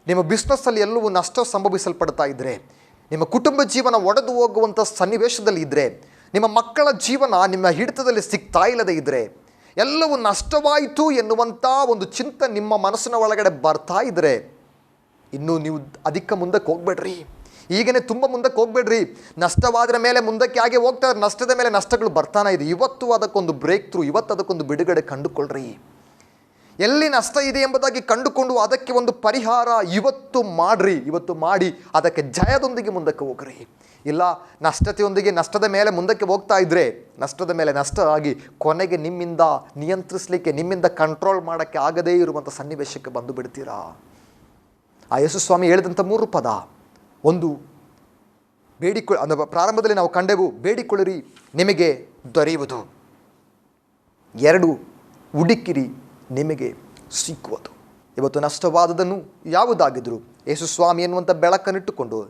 ನಿಮ್ಮ ಬಿಸ್ನೆಸ್ಸಲ್ಲಿ ಎಲ್ಲವೂ ನಷ್ಟ ಸಂಭವಿಸಲ್ಪಡ್ತಾ ಇದ್ದರೆ ನಿಮ್ಮ ಕುಟುಂಬ ಜೀವನ ಒಡೆದು ಹೋಗುವಂಥ ಸನ್ನಿವೇಶದಲ್ಲಿ ಇದ್ದರೆ ನಿಮ್ಮ ಮಕ್ಕಳ ಜೀವನ ನಿಮ್ಮ ಹಿಡಿತದಲ್ಲಿ ಸಿಗ್ತಾ ಇಲ್ಲದೇ ಇದ್ದರೆ ಎಲ್ಲವೂ ನಷ್ಟವಾಯಿತು ಎನ್ನುವಂಥ ಒಂದು ಚಿಂತೆ ನಿಮ್ಮ ಮನಸ್ಸಿನ ಒಳಗಡೆ ಬರ್ತಾ ಇದ್ದರೆ ಇನ್ನೂ ನೀವು ಅಧಿಕ ಮುಂದಕ್ಕೆ ಹೋಗ್ಬೇಡ್ರಿ. ಈಗನೇ ತುಂಬ ಮುಂದಕ್ಕೆ ಹೋಗ್ಬೇಡ್ರಿ. ನಷ್ಟವಾದ್ರ ಮೇಲೆ ಮುಂದಕ್ಕೆ ಹಾಗೆ ಹೋಗ್ತಾ ನಷ್ಟದ ಮೇಲೆ ನಷ್ಟಗಳು ಬರ್ತಾನೆ ಇದೆ. ಇವತ್ತು ಅದಕ್ಕೊಂದು ಬ್ರೇಕ್ ಥ್ರೂ ಇವತ್ತು ಅದಕ್ಕೊಂದು ಬಿಡುಗಡೆ ಕಂಡುಕೊಳ್ಳ್ರಿ ಎಲ್ಲಿ ನಷ್ಟ ಇದೆ ಎಂಬುದಾಗಿ ಕಂಡುಕೊಂಡು ಅದಕ್ಕೆ ಒಂದು ಪರಿಹಾರ ಇವತ್ತು ಮಾಡ್ರಿ, ಇವತ್ತು ಮಾಡಿ, ಅದಕ್ಕೆ ಜಯದೊಂದಿಗೆ ಮುಂದಕ್ಕೆ ಹೋಗ್ರಿ. ಇಲ್ಲ, ನಷ್ಟತೆಯೊಂದಿಗೆ ನಷ್ಟದ ಮೇಲೆ ಮುಂದಕ್ಕೆ ಹೋಗ್ತಾ ಇದ್ರೆ, ನಷ್ಟದ ಮೇಲೆ ನಷ್ಟ ಆಗಿ ಕೊನೆಗೆ ನಿಮ್ಮಿಂದ ನಿಯಂತ್ರಿಸಲಿಕ್ಕೆ, ನಿಮ್ಮಿಂದ ಕಂಟ್ರೋಲ್ ಮಾಡೋಕ್ಕೆ ಆಗದೇ ಇರುವಂಥ ಸನ್ನಿವೇಶಕ್ಕೆ ಬಂದು ಬಿಡ್ತೀರಾ? ಆ ಯೇಸುಸ್ವಾಮಿ ಹೇಳಿದಂಥ ಮೂರು ಪದ, ಒಂದು, ಬೇಡಿಕೊ, ಅಂದರೆ ಪ್ರಾರಂಭದಲ್ಲಿ ನಾವು ಕಂಡೆವು, ಬೇಡಿಕೊಳ್ಳಿರಿ, ನಿಮಗೆ ದೊರೆಯುವುದು. ಎರಡು, ಹುಡುಕಿರಿ ನಿಮಗೆ ಸಿಕ್ಕುವುದು. ಇವತ್ತು ನಷ್ಟವಾದದನ್ನು ಯಾವುದಾಗಿದ್ದರೂ ಯೇಸು ಸ್ವಾಮಿ ಎನ್ನುವಂಥ ಬೆಳಕನ್ನಿಟ್ಟುಕೊಂಡು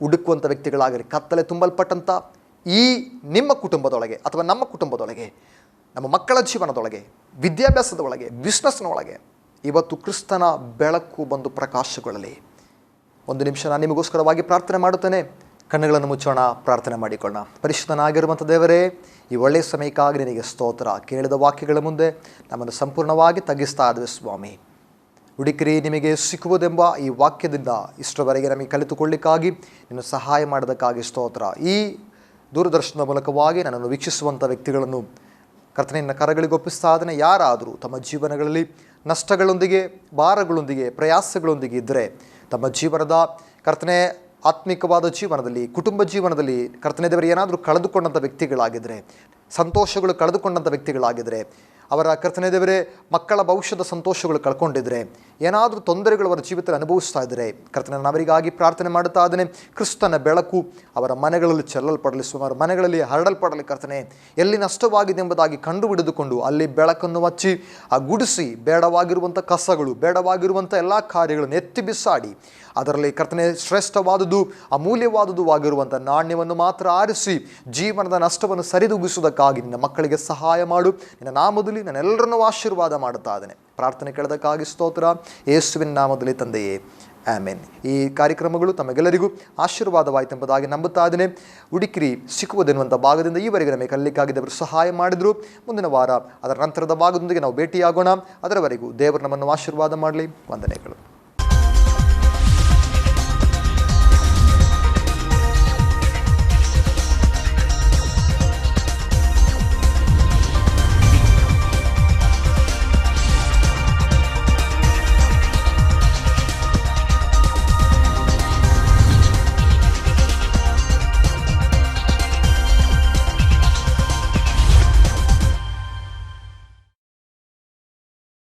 ಹುಡುಕುವಂಥ ವ್ಯಕ್ತಿಗಳಾಗಲಿ, ಕತ್ತಲೆ ತುಂಬಲ್ಪಟ್ಟಂಥ ಈ ನಿಮ್ಮ ಕುಟುಂಬದೊಳಗೆ ಅಥವಾ ನಮ್ಮ ಕುಟುಂಬದೊಳಗೆ, ನಮ್ಮ ಮಕ್ಕಳ ಜೀವನದೊಳಗೆ, ವಿದ್ಯಾಭ್ಯಾಸದೊಳಗೆ ಬಿಸ್ನೆಸ್ನ ಒಳಗೆ ಇವತ್ತು ಕ್ರಿಸ್ತನ ಬೆಳಕು ಬಂದು ಪ್ರಕಾಶಗೊಳ್ಳಲಿ. ಒಂದು ನಿಮಿಷ ನಾನು ನಿಮಗೋಸ್ಕರವಾಗಿ ಪ್ರಾರ್ಥನೆ ಮಾಡುತ್ತೇನೆ. ಕಣ್ಣುಗಳನ್ನು ಮುಚ್ಚೋಣ, ಪ್ರಾರ್ಥನೆ ಮಾಡಿಕೊಳ್ಳೋಣ. ಪರಿಶುದ್ಧನಾಗಿರುವಂಥ ದೇವರೇ, ಈ ಒಳ್ಳೆಯ ಸಮಯಕ್ಕಾಗಿ ನಿನಗೆ ಸ್ತೋತ್ರ. ಕೇಳಿದ ವಾಕ್ಯಗಳ ಮುಂದೆ ನಮ್ಮನ್ನು ಸಂಪೂರ್ಣವಾಗಿ ತಗ್ಗಿಸ್ತಾ ಇದ್ವಿ ಸ್ವಾಮಿ. ಹುಡುಕಿರಿ, ನಿಮಗೆ ಸಿಕ್ಕುವುದೆಂಬ ಈ ವಾಕ್ಯದಿಂದ ಇಷ್ಟರವರೆಗೆ ನಮಗೆ ಕಲಿತುಕೊಳ್ಳಿಕ್ಕಾಗಿ ನಿನ್ನ ಸಹಾಯ ಮಾಡೋದಕ್ಕಾಗಿ ಸ್ತೋತ್ರ. ಈ ದೂರದರ್ಶನದ ಮೂಲಕವಾಗಿ ನನ್ನನ್ನು ವೀಕ್ಷಿಸುವಂಥ ವ್ಯಕ್ತಿಗಳನ್ನು ಕರ್ತನೆಯನ್ನು ಕರಗಳಿಗೆ ಒಪ್ಪಿಸ್ತಾ ಅದನ್ನು ಯಾರಾದರೂ ತಮ್ಮ ಜೀವನಗಳಲ್ಲಿ ನಷ್ಟಗಳೊಂದಿಗೆ, ಭಾರಗಳೊಂದಿಗೆ, ಪ್ರಯಾಸಗಳೊಂದಿಗೆ ಇದ್ದರೆ, ತಮ್ಮ ಜೀವನದ ಕರ್ತನೆ ಆತ್ಮಿಕವಾದ ಜೀವನದಲ್ಲಿ, ಕುಟುಂಬ ಜೀವನದಲ್ಲಿ ಕರ್ತನೆ ದೇವರು, ಏನಾದರೂ ಕಳೆದುಕೊಂಡಂಥ ವ್ಯಕ್ತಿಗಳಾಗಿದ್ದರೆ ಸಂತೋಷಗಳು ಕಳೆದುಕೊಂಡಂಥ ವ್ಯಕ್ತಿಗಳಾಗಿದ್ದರೆ ಅವರ ಕರ್ತನೆ ದೇವರೇ, ಮಕ್ಕಳ ಭವಿಷ್ಯದ ಸಂತೋಷಗಳು ಕಳ್ಕೊಂಡಿದ್ದರೆ ಏನಾದರೂ ತೊಂದರೆಗಳು ಅವರ ಜೀವಿತದಲ್ಲಿ ಅನುಭವಿಸ್ತಾ ಇದ್ದರೆ ಕರ್ತನೆ ಅವರಿಗಾಗಿ ಪ್ರಾರ್ಥನೆ ಮಾಡುತ್ತಾ ಇದ್ದೇನೆ. ಕ್ರಿಸ್ತನ ಬೆಳಕು ಅವರ ಮನೆಗಳಲ್ಲಿ ಚೆಲ್ಲಲ್ಪಡಲಿ, ಸುಮಾರು ಮನೆಗಳಲ್ಲಿ ಹರಡಲ್ಪಡಲಿ ಕರ್ತನೆ. ಎಲ್ಲಿ ನಷ್ಟವಾಗಿದೆ ಎಂಬುದಾಗಿ ಕಂಡು ಹಿಡಿದುಕೊಂಡು ಅಲ್ಲಿ ಬೆಳಕನ್ನು ಹಚ್ಚಿ, ಆ ಗುಡಿಸಿ, ಬೇಡವಾಗಿರುವಂಥ ಕಸಗಳು, ಬೇಡವಾಗಿರುವಂಥ ಎಲ್ಲ ಕಾರ್ಯಗಳನ್ನು ಎತ್ತಿ ಬಿಸಾಡಿ ಅದರಲ್ಲಿ ಕರ್ತನೆ ಶ್ರೇಷ್ಠವಾದುದು, ಅಮೂಲ್ಯವಾದುದು ಆಗಿರುವಂಥ ನಾಣ್ಯವನ್ನು ಮಾತ್ರ ಆರಿಸಿ ಜೀವನದ ನಷ್ಟವನ್ನು ಸರಿದೂಗಿಸುವುದಕ್ಕಾಗಿ ನಿನ್ನ ಮಕ್ಕಳಿಗೆ ಸಹಾಯ ಮಾಡು. ನಿನ್ನ ನಾಮದಲ್ಲಿ ನನ್ನೆಲ್ಲರನ್ನೂ ಆಶೀರ್ವಾದ ಮಾಡುತ್ತಾ ಇದ್ದೇನೆ. ಪ್ರಾರ್ಥನೆ ಕೇಳೋದಕ್ಕಾಗಿ ಸ್ತೋತ್ರ. ಯೇಸುವಿನ ನಾಮದಲ್ಲಿ ತಂದೆಯೇ, ಆಮೇನ್. ಈ ಕಾರ್ಯಕ್ರಮಗಳು ತಮಗೆಲ್ಲರಿಗೂ ಆಶೀರ್ವಾದವಾಯಿತೆಂಬುದಾಗಿ ನಂಬುತ್ತಾ ಇದ್ದೇನೆ. ಉಡುಕಿರಿ ಸಿಕ್ಕುವುದೆನ್ನುವಂಥ ಭಾಗದಿಂದ ಈವರೆಗೆ ನಮಗೆ ಕಲ್ಲಿಕ್ಕಾಗಿದ್ದವರು ಸಹಾಯ ಮಾಡಿದರು. ಮುಂದಿನ ವಾರ ಅದರ ನಂತರದ ಭಾಗದೊಂದಿಗೆ ನಾವು ಭೇಟಿಯಾಗೋಣ. ಅದರವರೆಗೂ ದೇವರು ನಮ್ಮನ್ನು ಆಶೀರ್ವಾದ ಮಾಡಲಿ. ವಂದನೆಗಳು.